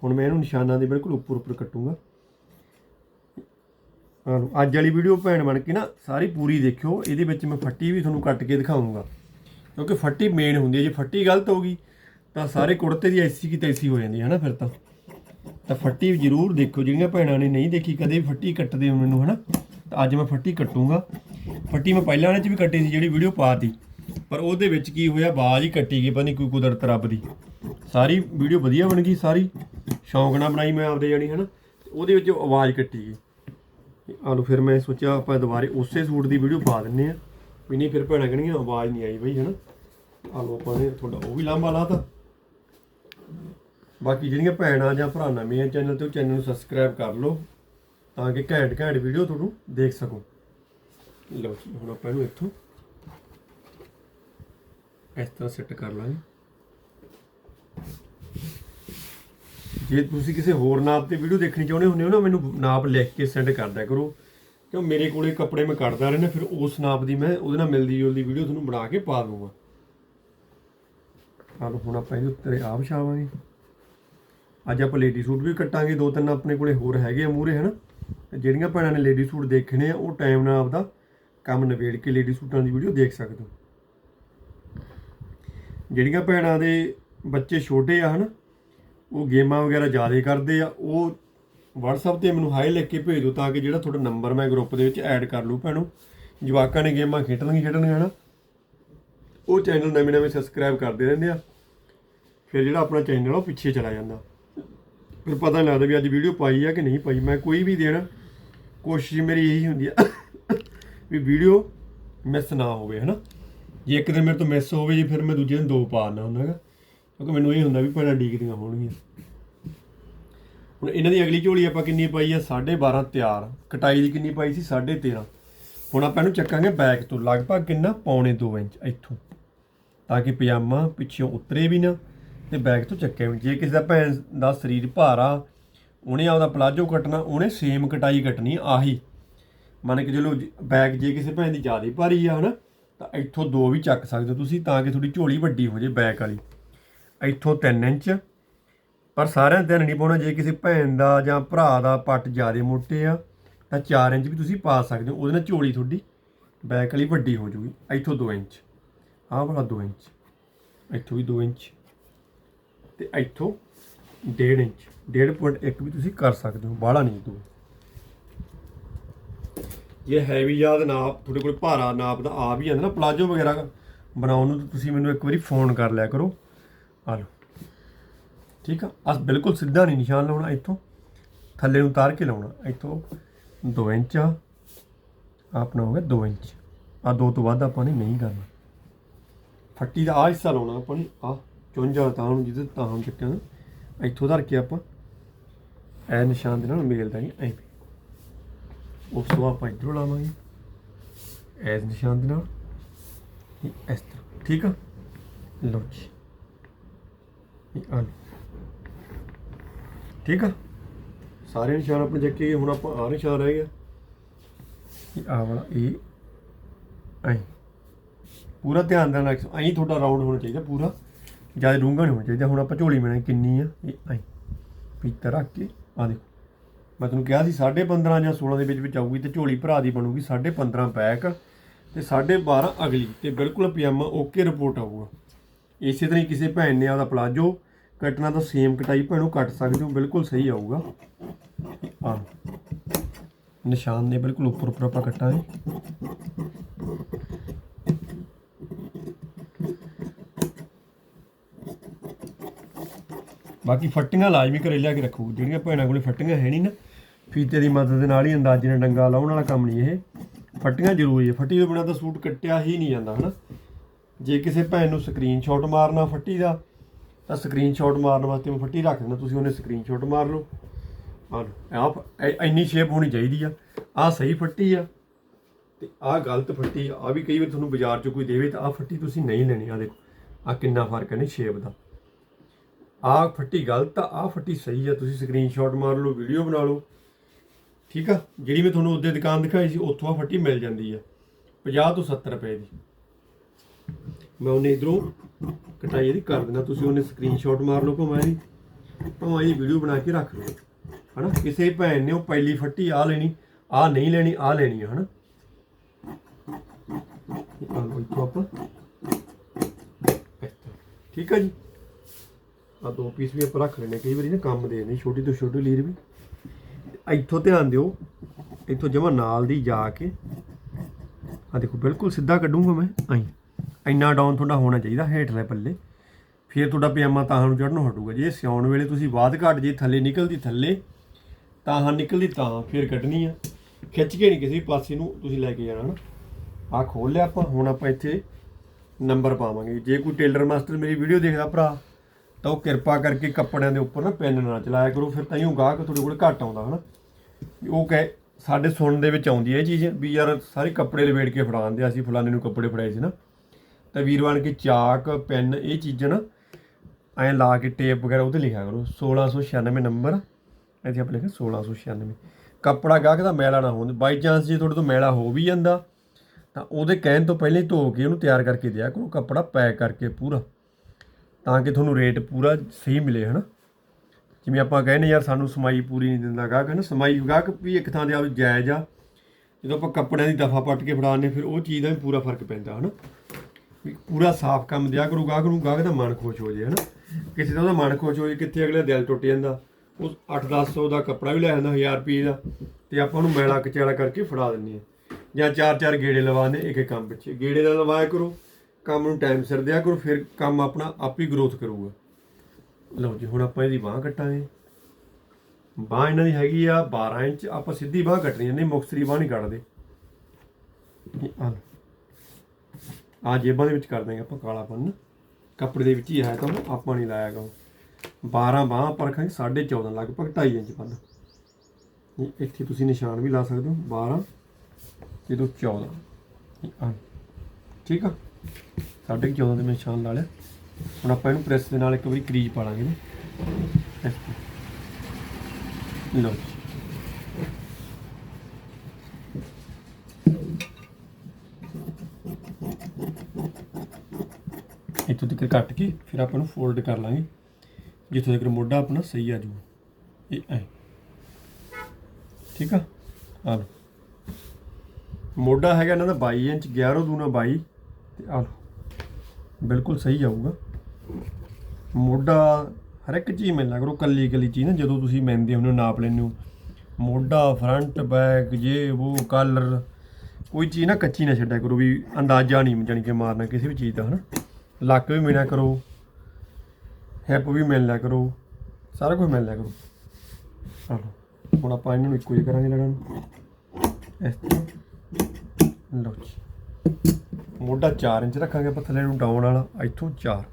Speaker 1: ਹੁਣ ਮੈਂ ਇਹਨੂੰ ਨਿਸ਼ਾਨਾਂ ਦੇ ਬਿਲਕੁਲ ਉੱਪਰ ਉੱਪਰ ਕੱਟੂੰਗਾ। ਅੱਜ ਵਾਲੀ ਵੀਡੀਓ ਭੈਣ ਬਣ ਕੇ ਨਾ ਸਾਰੀ ਪੂਰੀ ਦੇਖਿਓ, ਇਹਦੇ ਵਿੱਚ ਮੈਂ ਫੱਟੀ ਵੀ ਤੁਹਾਨੂੰ ਕੱਟ ਕੇ ਦਿਖਾਉਂਗਾ। ਕਿਉਂਕਿ ਫੱਟੀ ਮੇਨ ਹੁੰਦੀ ਹੈ, ਜੇ ਫੱਟੀ ਗਲਤ ਹੋ ਗਈ, ਤਾਂ ਸਾਰੇ ਕੁੜਤੇ ਦੀ ਐਸੀ ਕੀ ਤੈਸੀ ਹੋ ਜਾਂਦੀ ਹੈ ਨਾ ਫਿਰ ਤਾਂ। ਤਾਂ ਫੱਟੀ ਜ਼ਰੂਰ ਦੇਖੋ ਜਿਹੜੀਆਂ ਭੈਣਾਂ ਨੇ ਨਹੀਂ ਦੇਖੀ, ਕਦੇ ਵੀ ਫੱਟੀ ਕੱਟਦੇ ਹੋ ਮੈਨੂੰ, ਹਨਾ। ਤਾਂ ਅੱਜ ਮੈਂ ਫੱਟੀ ਕੱਟੂੰਗਾ। ਫੱਟੀ ਮੈਂ ਪਹਿਲਾਂ ਵਾਲੇ ਚ ਵੀ ਕੱਟੀ ਸੀ, ਜਿਹੜੀ ਵੀਡੀਓ ਪਾਤੀ। ਪਰ ਉਹਦੇ ਵਿੱਚ ਕੀ ਹੋਇਆ ਆਵਾਜ਼ ਹੀ ਕੱਟੀ ਗਈ, ਪਤਾ ਨਹੀਂ ਕੋਈ ਕੁਦਰਤ ਰੱਬ ਦੀ। ਸਾਰੀ ਵੀਡੀਓ ਵਧੀਆ ਬਣ ਗਈ, ਸਾਰੀ। ਸ਼ੌਂਕ ਨਾਲ ਬਣਾਈ ਮੈਂ ਆਪਦੇ ਜਾਣੀ, ਹਨਾ। ਤੇ ਉਹਦੇ ਵਿੱਚ ਆਵਾਜ਼ ਕੱਟੀ ਗਈ। ਆਲੋ ਫਿਰ ਮੈਂ ਸੋਚਿਆ ਆਪਾਂ ਦੁਬਾਰੇ ਉਸੇ ਸੂਟ ਦੀ ਵੀਡੀਓ ਪਾ ਦਿੰਨੇ ਆ ਵੀ ਨਹੀਂ, ਫਿਰ ਭੈਣਾਂ ਕਹਿਣਗੀਆਂ, ਆਵਾਜ਼ ਨਹੀਂ ਆਈ ਬਈ, ਹਨਾ? ਆ ਆਪਾਂ ਨੇ ਤੁਹਾਡਾ ਉਹ ਵੀ ਲਾਂਬਾ ਲਾਤਾ। ਬਾਕੀ ਜਿਹੜੀਆਂ ਭੈਣਾਂ ਜਾਂ ਭਰਾ ਨਵੇਂ ਆ ਚੈਨਲ ਤੇ, ਉਹ ਚੈਨਲ ਨੂੰ ਸਬਸਕ੍ਰਾਈਬ ਕਰ ਲਓ, ਤਾਂ ਕਿ ਘੈਂਟ ਘੈਂਟ ਵੀਡੀਓ ਤੁਹਾਨੂੰ ਦੇਖ ਸਕੋ। ਲਓ ਜੀ, ਹੁਣ ਆਪਾਂ ਇਹਨੂੰ ਇੱਥੋਂ ਇਸ ਤਰ੍ਹਾਂ ਸੈੱਟ ਕਰ ਲਾਂਗੇ। ਜੇ ਤੁਸੀਂ ਕਿਸੇ ਹੋਰ ਨਾਪ ਤੇ ਵੀਡੀਓ ਦੇਖਣੀ ਚਾਹੁੰਦੇ ਹੁੰਦੇ ਹੋ ਨਾ, ਮੈਨੂੰ ਨਾਪ ਲਿਖ ਕੇ ਸੈਂਡ ਕਰ ਦਿਆ ਕਰੋ। ਕਿਉਂ? ਮੇਰੇ ਕੋਲੇ ਕੱਪੜੇ ਮੈਂ ਕੱਢਦਾ ਰਹਿਣਾ ਫਿਰ ਉਸ ਨਾਪ ਦੀ ਮੈਂ ਉਹਦੇ ਨਾਲ ਮਿਲਦੀ ਜੁਲਦੀ ਵੀਡੀਓ ਤੁਹਾਨੂੰ ਬਣਾ ਕੇ ਪਾ ਦੂੰਗਾ ਆਹ ਹੁਣ ਆਪਾਂ ਇਹਦੇ ਉੱਤੇ ਆਪ ਛਾਵਾਂਗੇ। ਅੱਜ ਆਪਾਂ ਲੇਡੀ ਸੂਟ ਵੀ ਕੱਟਾਂਗੇ, ਦੋ ਤਿੰਨ ਆਪਣੇ ਕੋਲੇ ਹੋਰ ਹੈਗੇ ਆ ਮੂਰੇ ਹਨ? ਤੇ ਜਿਹੜੀਆਂ ਭੈਣਾਂ ਨੇ ਲੇਡੀ ਸੂਟ ਦੇਖਣੇ ਆ, ਉਹ ਟਾਈਮ ਨਾਲ ਆਪਦਾ ਕੰਮ ਨਿਬੇੜ ਕੇ ਲੇਡੀ ਸੂਟਾਂ ਦੀ ਵੀਡੀਓ ਦੇਖ ਸਕਦੇ ਹੋ। ਜਿਹੜੀਆਂ ਭੈਣਾਂ ਦੇ ਬੱਚੇ ਛੋਟੇ ਆ, ਹਨ? ਉਹ ਗੇਮਾਂ ਵਗੈਰਾ ਜ਼ਿਆਦਾ ਕਰਦੇ ਆ, ਉਹ WhatsApp ਤੇ ਮੈਨੂੰ ਹਾਈ ਲਿਖ ਕੇ ਭੇਜ ਦਿਓ ਤਾਂ ਕਿ ਜਿਹੜਾ ਤੁਹਾਡਾ ਨੰਬਰ ਮੈਂ ਗਰੁੱਪ ਦੇ ਵਿੱਚ ਐਡ ਕਰ ਲੂ ਭੈਣੋ। ਜਵਾਕਾਂ ਨੇ ਗੇਮਾਂ ਖੇਡਣਗੀਆਂ ਖੇਡਣਗੀਆਂ ਹਨਾ? ਉਹ ਚੈਨਲ ਨਵੇਂ ਨਵੇਂ ਸਬਸਕ੍ਰਾਈਬ ਕਰਦੇ ਰਹਿੰਦੇ ਆ। ਫਿਰ ਜਿਹੜਾ ਆਪਣਾ ਚੈਨਲ ਆ, ਉਹ ਪਿੱਛੇ ਚਲਾ ਜਾਂਦਾ। ਫਿਰ ਪਤਾ ਨਹੀਂ ਲੱਗਦਾ ਵੀ ਅੱਜ ਵੀਡੀਓ ਪਾਈ ਆ ਕਿ ਨਹੀਂ ਪਾਈ। ਮੈਂ ਕੋਈ ਵੀ ਦੇਣਾ, ਕੋਸ਼ਿਸ਼ ਮੇਰੀ ਇਹੀ ਹੁੰਦੀ ਆ ਵੀ ਵੀਡੀਓ ਮਿਸ ਨਾ ਹੋਵੇ, ਹਨਾ? ਜੇ ਇੱਕ ਦਿਨ ਮੇਰੇ ਤੋਂ ਮਿਸ ਹੋਵੇ ਜੀ, ਫਿਰ ਮੈਂ ਦੂਜੇ ਦਿਨ ਦੋ ਪਾ ਆਉਂਦਾ ਹੁੰਦਾ ਹੈਗਾ ਕਿਉਂਕਿ ਮੈਨੂੰ ਇਹ ਹੁੰਦਾ ਵੀ ਪਹਿਲਾਂ ਡੀਕਦੀਆਂ ਹੋਣਗੀਆਂ। ਹੁਣ ਇਹਨਾਂ ਦੀ ਅਗਲੀ ਝੋਲੀ ਆਪਾਂ ਕਿੰਨੀ ਪਾਈ ਆ? 12.5 ਤਿਆਰ। ਕਟਾਈ ਦੀ ਕਿੰਨੀ ਪਾਈ ਸੀ? 13.5 ਹੁਣ ਆਪਾਂ ਇਹਨੂੰ ਚੱਕਾਂਗੇ ਬੈਕ ਤੋਂ। ਲਗਭਗ ਕਿੰਨਾ? ਪੌਣੇ 2 ਇੰਚ, ਇੱਥੋਂ। ਤਾਂ ਕਿ ਪਜਾਮਾ ਪਿੱਛੋਂ ਉਤਰੇ ਵੀ ਨਾ ਤੇ ਬੈਕ ਤੋਂ ਚੱਕਿਆ ਵੀ। ਜੇ ਕਿਸੇ ਦਾ ਭੈਣ ਦਾ ਸਰੀਰ ਭਾਰਾ ਉਹਨੇ ਆਪਦਾ ਪਲਾਜੋ ਕੱਟਣਾ, ਉਹਨੇ ਸੇਮ ਕਟਾਈ ਕੱਟਣੀ ਆਹੀ। ਮੰਨ ਕੇ ਚਲੋ ਬੈਕ ਜੇ ਕਿਸੇ ਭੈਣ ਦੀ ਜ਼ਿਆਦਾ ਭਾਰੀ ਆ, ਹਨਾ, ਤਾਂ ਇੱਥੋਂ ਦੋ ਵੀ ਚੱਕ ਸਕਦੇ ਹੋ ਤੁਸੀਂ, ਤਾਂ ਕਿ ਤੁਹਾਡੀ ਝੋਲੀ ਵੱਡੀ ਹੋ ਜੇ ਬੈਕ ਵਾਲੀ। ਇੱਥੋਂ 3 ਇੰਚ। ਪਰ ਸਾਰਿਆਂ ਤੇ ਨਹੀਂ ਪਾਉਣਾ, ਜੇ ਕਿਸੇ ਭੈਣ ਦਾ ਜਾਂ ਭਰਾ ਦਾ ਪੱਟ ਜ਼ਿਆਦਾ ਮੋਟੇ ਆ, ਤਾਂ 4 ਇੰਚ ਵੀ ਤੁਸੀਂ ਪਾ ਸਕਦੇ ਹੋ। ਉਹਦੇ ਨਾਲ ਝੋਲੀ ਤੁਹਾਡੀ ਬੈਕ ਵਾਲੀ ਵੱਡੀ ਹੋ ਜੂਗੀ। ਇੱਥੋਂ 2 ਇੰਚ। ਆਹ ਵਾਲਾ 2 ਇੰਚ। ਇੱਥੋਂ ਵੀ 2 ਇੰਚ। ਤੇ ਇੱਥੋਂ 1.5 ਇੰਚ। 1.1 ਵੀ ਤੁਸੀਂ ਕਰ ਸਕਦੇ ਹੋ। ਬਾਹਲਾ ਨਹੀਂ ਦੋ। ਜੇ ਹੈਵੀ ਯਾਦ ਨਾਪ, ਤੁਹਾਡੇ ਕੋਲ ਭਾਰਾ ਨਾਪ ਦਾ ਆ ਵੀ ਜਾਂਦਾ ਨਾ ਪਲਾਜੋ ਵਗੈਰਾ ਬਣਾਉਣ ਨੂੰ ਤਾਂ ਤੁਸੀਂ ਮੈਨੂੰ ਇੱਕ ਵਾਰੀ ਫੋਨ ਕਰ ਲਿਆ ਕਰੋ। ਆ ਲਓ ਠੀਕ ਆ? ਅਸ ਬਿਲਕੁਲ ਸਿੱਧਾ ਨਹੀਂ ਨਿਸ਼ਾਨ ਲਾਉਣਾ ਇੱਥੋਂ। ਥੱਲੇ ਨੂੰ ਉਤਾਰ ਕੇ ਲਾਉਣਾ। ਇੱਥੋਂ 2 ਇੰਚ ਆ। ਆਪਣਾ ਹੋ ਗਿਆ 2 ਇੰਚ। ਆ ਦੋ ਤੋਂ ਵੱਧ ਆਪਾਂ ਨੇ ਨਹੀਂ ਕਰਨਾ। ਫੱਟੀ ਦਾ ਆ ਹਿੱਸਾ ਲਾਉਣਾ ਆਪਾਂ ਨੇ। ਆ ਚੁੰਝਾ ਤਾਂ ਨੂੰ ਜਿਹਦੇ ਤਾਂ ਨੂੰ ਚੱਕਿਆ ਇੱਥੋਂ ਧਰ ਕੇ ਆਪਾਂ ਐ ਨਿਸ਼ਾਨ ਦੇ ਨਾਲ ਮੇਲਦਾ ਨਹੀਂ ਐ। ਉਸ ਤੋਂ ਆਪਾਂ ਇੱਧਰੋਂ ਲਾਵਾਂਗੇ। ਐਸ ਨਿਸ਼ਾਨ ਦੇ ਨਾਲ। ਇਸ ਤਰ੍ਹਾਂ। ਠੀਕ ਆ? ਲਓ ਜੀ। ਇਹ ਆ ਲਓ। ਠੀਕ ਆ? ਸਾਰੇ ਨਿਸ਼ਾਨ ਆਪਣੇ ਚੱਕੇ ਹੁਣ ਆਪਾਂ ਆ ਨਿਸ਼ਾਨ ਰਹਿ ਗਿਆ। ਇਹ ਆ ਵਾਲਾ ਇਹ ਐ ਪੂਰਾ ਧਿਆਨ ਦੇਣਾ ਐਂ ਤੁਹਾਡਾ ਰਾਉਂਡ ਹੋਣਾ ਚਾਹੀਦਾ ਪੂਰਾ। ਜ਼ਿਆਦਾ ਡੂੰਘਾ ਨਹੀਂ ਹੋਣਾ ਚਾਹੀਦਾ ਹੁਣ ਆਪਾਂ ਝੋਲੀ ਬਣਾਈ ਕਿੰਨੀ ਆ? ਇਹ ਐਂ ਪੀਤਰ ਰੱਖ ਕੇ ਆ ਦੇਖੋ। ਮੈਂ ਤੁਹਾਨੂੰ ਕਿਹਾ ਸੀ 15.5 ਜਾਂ 16 ਦੇ ਵਿੱਚ ਵਿੱਚ ਆਊਗੀ ਤੇ ਝੋਲੀ ਭਰਾ ਦੀ ਬਣੂਗੀ 15.5 ਬੈਕ ਤੇ 12.5 ਅਗਲੀ। ਤੇ ਬਿਲਕੁਲ ਪਜਾਮਾ ਓਕੇ ਰਿਪੋਰਟ ਆਊਗਾ। ਇਸੇ ਤਰ੍ਹਾਂ ਹੀ ਕਿਸੇ ਭੈਣ ਨੇ ਆਪਦਾ ਪਲਾਜੋ ਕੱਟਣਾ ਤਾਂ ਸੇਮ ਕਟਾਈ ਭੈਣੋ ਕੱਟ ਸਕਦੇ ਹੋ, ਬਿਲਕੁਲ ਸਹੀ ਆਊਗਾ। ਆ ਨਿਸ਼ਾਨ ਨੇ ਬਿਲਕੁਲ ਉੱਪਰ ਉੱਪਰ ਆਪਾਂ ਕੱਟਾਂਗੇ। ਬਾਕੀ ਫੱਟੀਆਂ ਲਾਜ਼ਮੀ ਘਰੇ ਲਿਆ ਕੇ ਰੱਖੋ, ਜਿਹੜੀਆਂ ਭੈਣਾਂ ਕੋਲੇ ਫੱਟੀਆਂ ਹੈ ਨਹੀਂ ਨਾ, ਫੀਤੇ ਦੀ ਮਦਦ ਦੇ ਨਾਲ ਹੀ ਅੰਦਾਜ਼ੇ ਨਾਲ ਡੰਗਾ ਲਾਉਣ ਵਾਲਾ ਕੰਮ ਨਹੀਂ ਇਹ। ਫੱਟੀਆਂ ਜ਼ਰੂਰੀ ਹੈ, ਫੱਟੀ ਤੋਂ ਬਿਨਾਂ ਤਾਂ ਸੂਟ ਕੱਟਿਆ ਹੀ ਨਹੀਂ ਜਾਂਦਾ, ਹਨਾ? ਜੇ ਕਿਸੇ ਭੈਣ ਨੂੰ ਸਕਰੀਨਸ਼ਾਟ ਮਾਰਨਾ ਫੱਟੀ ਦਾ, ਤਾਂ ਸਕਰੀਨਸ਼ਾਟ ਮਾਰਨ ਵਾਸਤੇ ਮੈਂ ਫੱਟੀ ਰੱਖ ਦਿੰਦਾ, ਤੁਸੀਂ ਉਹਨੇ ਸਕਰੀਨਸ਼ਾਟ ਮਾਰ ਲਓ। ਆ ਲਓ। ਆਪ ਇੰਨੀ ਸ਼ੇਪ ਹੋਣੀ ਚਾਹੀਦੀ ਆ। ਆ ਸਹੀ ਫੱਟੀ ਆ ਤੇ ਆ ਗਲਤ ਫੱਟੀ ਆ। ਆਹ ਵੀ ਕਈ ਵਾਰ ਤੁਹਾਨੂੰ ਬਾਜ਼ਾਰ 'ਚ ਕੋਈ ਦੇਵੇ ਤਾਂ ਆ ਫੱਟੀ ਤੁਸੀਂ ਨਹੀਂ ਲੈਣੀ ਆ ਦੇਖੋ। ਆ ਕਿੰਨਾ ਫ਼ਰਕ ਹੈ ਨੇ ਸ਼ੇਪ ਦਾ। ਆ ਫੱਟੀ ਗਲਤ ਆ ਆ ਫੱਟੀ ਸਹੀ ਆ। ਤੁਸੀਂ ਸਕਰੀਨਸ਼ਾਟ ਮਾਰ ਲਓ ਵੀਡੀਓ ਬਣਾ ਲਓ। ਠੀਕ ਆ? ਜਿਹੜੀ ਮੈਂ ਤੁਹਾਨੂੰ ਉਹਦੇ ਦੁਕਾਨ ਦਿਖਾਈ ਸੀ, ਉੱਥੋਂ ਆ ਫੱਟੀ ਮਿਲ ਜਾਂਦੀ ਆ। 50 ਤੋਂ 70 ਰੁਪਏ ਦੀ। ਮੈਂ ਉਹਨੇ ਇਧਰੋਂ ਕਟਾਈ ਇਹਦੀ ਕਰ ਦਿੰਦਾ। ਤੁਸੀਂ ਉਹਨੇ ਸਕਰੀਨਸ਼ਾਟ ਮਾਰ ਲਓ ਭਾਵੇਂ ਇਹਦੀ ਭਾਵੇਂ ਇਹਦੀ ਵੀਡੀਓ ਬਣਾ ਕੇ ਰੱਖ ਲਓ। ਹਨਾ? ਕਿਸੇ ਭੈਣ ਨੇ ਉਹ ਪਹਿਲੀ ਫੱਟੀ ਆ ਲੈਣੀ ਆ ਨਹੀਂ ਲੈਣੀ ਆ ਲੈਣੀ ਆ, ਹਨਾ? ਆ ਲਓ ਇੱਥੋਂ ਆਪਾਂ। ਠੀਕ ਆ ਜੀ? ਆ ਦੋ ਪੀਸ ਵੀ ਆਪਾਂ ਰੱਖ ਲੈਣੇ ਕਈ ਵਾਰੀ ਨਾ ਕੰਮ ਦੇ ਨੇ ਛੋਟੀ ਤੋਂ ਛੋਟੀ ਲੀਰ ਵੀ। ਇੱਥੋਂ ਧਿਆਨ ਦਿਓ, ਇੱਥੋਂ ਜਮਾ ਨਾਲ ਦੀ ਜਾ ਕੇ। ਆ ਦੇਖੋ, ਬਿਲਕੁਲ ਸਿੱਧਾ ਕੱਢੂੰਗਾ ਮੈਂ। ਆਈ। ਇੰਨਾ ਡਾਊਨ ਤੁਹਾਡਾ ਹੋਣਾ ਚਾਹੀਦਾ ਹੇਠਲੇ ਪੱਲੇ। ਫਿਰ ਤੁਹਾਡਾ ਪਜਾਮਾ ਤਾਂ ਨੂੰ ਚੜਨੋਂ ਹਟੂਗਾ। ਜੇ ਸਿਆਉਣ ਵੇਲੇ ਤੁਸੀਂ ਬਾਅਦ ਘੱਟ, ਜੇ ਥੱਲੇ ਨਿਕਲਦੀ ਥੱਲੇ, ਤਾਂ ਹਾਂ ਨਿਕਲਦੀ ਤਾਂ ਫਿਰ ਕੱਢਣੀ ਆ। ਖਿੱਚ ਕੇ ਨਹੀਂ ਕਿਸੇ ਵੀ ਪਾਸੇ ਨੂੰ ਤੁਸੀਂ ਲੈ ਕੇ ਜਾਣਾ ਹਨਾ ਆ ਖੋਲ ਲਿਆ ਆਪਾਂ, ਹੁਣ ਆਪਾਂ ਇੱਥੇ ਨੰਬਰ ਪਾਵਾਂਗੇ। ਜੇ ਕੋਈ ਟੇਲਰ ਮਾਸਟਰ ਮੇਰੀ ਵੀਡੀਓ ਦੇਖਦਾ ਭਰਾ, ਤਾਂ ਉਹ ਕਿਰਪਾ ਕਰਕੇ ਕੱਪੜਿਆਂ ਦੇ ਉੱਪਰ ਨਾ ਪੈਨ ਨਾ ਚਲਾਇਆ ਕਰੋ। ਫਿਰ ਤਾਂ ਹੀ ਉਹ ਗਾਹਕ ਤੁਹਾਡੇ ਕੋਲ ਘੱਟ ਆਉਂਦਾ, ਹਨਾ। ਵੀ ਉਹ ਕਹੇ, ਸਾਡੇ ਸੁਣਨ ਦੇ ਵਿੱਚ ਆਉਂਦੀ ਹੈ ਇਹ ਚੀਜ਼ ਵੀ ਯਾਰ ਸਾਰੇ ਕੱਪੜੇ ਲਵੇੜ ਕੇ ਫੜਾਉਂਦੇ ਆ। ਅਸੀਂ ਫਲਾਣੇ ਨੂੰ ਕੱਪੜੇ ਫੜਾਏ ਸੀ ਨਾ। ਤਾਂ ਵੀਰ ਵੀਰਵਾਨ ਕੇ ਚਾਕ, ਪੈਨ, ਇਹ ਚੀਜ਼ਾਂ ਨਾ ਐਂ ਲਾ ਕੇ ਟੇਪ ਵਗੈਰਾ ਉਹਤੇ ਲਿਖਿਆ ਕਰੋ। 1696 ਨੰਬਰ। ਇੱਥੇ ਆਪਾਂ ਲਿਖਿਆ 1696 ਕੱਪੜਾ ਗਾਹਕ ਦਾ ਮੈਲਾ ਨਾ ਹੋਣ ਬਾਈ ਚਾਂਸ ਜੇ ਤੁਹਾਡੇ ਤੋਂ ਮੈਲਾ ਹੋ ਵੀ ਜਾਂਦਾ, ਤਾਂ ਉਹਦੇ ਕਹਿਣ ਤੋਂ ਪਹਿਲਾਂ ਹੀ ਧੋ ਕੇ ਉਹਨੂੰ ਤਿਆਰ ਕਰਕੇ ਦਿਆ ਕਰੋ। ਕੱਪੜਾ ਪੈਕ ਕਰਕੇ ਪੂਰਾ, ਤਾਂ ਕਿ ਤੁਹਾਨੂੰ ਰੇਟ ਪੂਰਾ ਸਹੀ ਮਿਲੇ, ਹਨਾ? ਜਿਵੇਂ ਆਪਾਂ ਕਹਿੰਦੇ ਯਾਰ ਸਾਨੂੰ ਸਮਾਈ ਪੂਰੀ ਨਹੀਂ ਦਿੰਦਾ ਗਾਹਕ ਨਾ ਸਮਾਈ ਗਾਹਕ ਵੀ ਇੱਕ ਥਾਂ ਦੇ ਆਪ ਜਾਇਜ਼ ਆ। ਜਦੋਂ ਆਪਾਂ ਕੱਪੜਿਆਂ ਦੀ ਦਫਾ ਪੱਟ ਕੇ ਫੜਾਉਂਦੇ ਫਿਰ ਉਹ ਚੀਜ਼ ਦਾ ਵੀ ਪੂਰਾ ਫ਼ਰਕ ਪੈਂਦਾ, ਹਨਾ? ਵੀ ਪੂਰਾ ਸਾਫ਼ ਕੰਮ ਦਿਆ ਕਰੂ ਗਾਹਕ ਨੂੰ ਗਾਹਕ ਦਾ ਮਨ ਖੁਸ਼ ਹੋ ਜੇ ਹਨਾ? ਕਿਸੇ ਦਾ ਉਹਦਾ ਮਨ ਖੁਸ਼ ਹੋ ਜੇ ਕਿੱਥੇ ਅਗਲੇ ਦਿਲ ਟੁੱਟ ਜਾਂਦਾ ਉਹ 8-1000 ਦਾ ਕੱਪੜਾ ਵੀ ਲੈ ਜਾਂਦਾ 1000 ਰੁਪਏ ਦਾ ਤੇ ਆਪਾਂ ਉਹਨੂੰ ਮੈਲਾ ਕਚਾਲਾ ਕਰਕੇ ਫੜਾ ਦਿੰਦੇ ਆ ਜਾਂ ਚਾਰ ਚਾਰ ਗੇੜੇ ਲਵਾਉਂਦੇ ਇੱਕ ਇੱਕ ਕੰਮ ਪਿੱਛੇ। ਗੇੜੇ ਦਾ ਲਵਾਇਆ ਕਰੋ ਕੰਮ ਨੂੰ ਟਾਈਮ ਸਿਰ ਦਿਆ ਕਰੋ ਫਿਰ ਕੰਮ ਆਪਣਾ ਆਪ ਹੀ ਗਰੋਥ ਕਰੂਗਾ। ਲਓ ਜੀ ਹੁਣ ਆਪਾਂ ਇਹਦੀ ਬਾਹ ਕੱਟਾਂਗੇ। ਬਾਹ ਇਹਨਾਂ ਦੀ ਹੈਗੀ ਆ 12 ਇੰਚ ਆਪਾਂ ਸਿੱਧੀ ਬਾਹ ਕੱਟਣੀ ਹੈ, ਨਹੀਂ ਮੁਕਸਰੀ ਬਾਹ ਨਹੀਂ ਕੱਟਦੇ। ਇਹ ਆ ਆ ਜੇਬਾਂ ਦੇ ਵਿੱਚ ਕਰ ਦਾਂਗੇ ਆਪਾਂ ਕਾਲਾਪਨ ਕੱਪੜੇ ਦੇ ਵਿੱਚ ਹੀ ਹੈ ਤਾਂ ਆਪਾਂ ਨਹੀਂ ਲਾਇਆ ਗਾ 12 ਬਾਹ ਆਪਾਂ ਰੱਖਾਂਗੇ 14.5 ਲਗਭਗ 2.5 ਇੰਚ ਪੰਨ। ਇੱਥੇ ਤੁਸੀਂ ਨਿਸ਼ਾਨ ਵੀ ਲਾ ਸਕਦੇ ਹੋ 12 ਜਦੋਂ ਤੋਂ 14 ਆ ਠੀਕ ਆ? 14.5 ਦੇ ਮੈਂ ਨਿਸ਼ਾਨ ਲਾ ਲਿਆ। ਹੁਣ ਆਪਾਂ ਇਹਨੂੰ ਪ੍ਰੈਸ ਦੇ ਨਾਲ ਇੱਕ ਵਾਰੀ ਕਰੀਜ ਪਾ ਲਾਂਗੇ ਨਾ। ਲਓ ਜੀ ਇੱਥੋਂ ਕੱਟ ਕੇ ਫਿਰ ਆਪਾਂ ਨੂੰ ਫੋਲਡ ਕਰ ਲਾਂਗੇ। ਜਿੱਥੋਂ ਤੱਕ ਮੋਢਾ ਆਪਣਾ ਸਹੀ ਆ ਜੂ ਇਹ ਐ। ਠੀਕ ਆ? ਆ ਮੋਢਾ ਹੈਗਾ ਇਹਨਾਂ ਦਾ 22 ਇੰਚ 11 ਦੂਣਾ 22 ਤੇ ਆ ਬਿਲਕੁਲ ਸਹੀ ਆਊਗਾ ਮੋਢਾ ਹਰ ਇੱਕ ਚੀਜ਼ ਮਿਲਣਾ। ਕਰੋ ਕੱਲੀ ਕੱਲੀ ਚੀਜ਼ ਨਾ, ਜਦੋਂ ਤੁਸੀਂ ਮੈਂਦੇ ਹੁੰਦੇ ਹੋ, ਨਾਪ ਲੈਂਦੇ ਹੋ। ਮੋਢਾ ਫਰੰਟ ਬੈਕ ਜੇ ਉਹ ਕਲਰ ਕੋਈ ਚੀਜ਼ ਨਾ ਕੱਚੀ ਨਾ ਛੱਡਿਆ ਕਰੋ ਵੀ ਅੰਦਾਜ਼ਾ ਨਹੀਂ, ਜਾਣੀ ਕਿ ਮਾਰਨਾ ਕਿਸੇ ਵੀ ਚੀਜ਼ ਦਾ, ਹਨਾ? ਲੱਕ ਵੀ ਮਿਲਿਆ ਕਰੋ ਹਿੱਪ ਵੀ ਮਿਲ ਲਿਆ ਕਰੋ, ਸਾਰਾ ਕੁਝ ਮਿਲ ਲਿਆ ਕਰੋ। ਚਲੋ, ਹੁਣ ਆਪਾਂ ਇਹਨਾਂ ਨੂੰ ਇੱਕੋ ਜਿਹਾ ਕਰਾਂਗੇ ਲੜਨ ਇਸ ਤਰ੍ਹਾਂ। ਲਓ ਜੀ। ਮੋਢਾ 4 ਇੰਚ ਰੱਖਾਂਗੇ ਆਪਾਂ ਥੱਲੇ ਨੂੰ ਡਾਊਨ ਵਾਲਾ, ਇੱਥੋਂ 4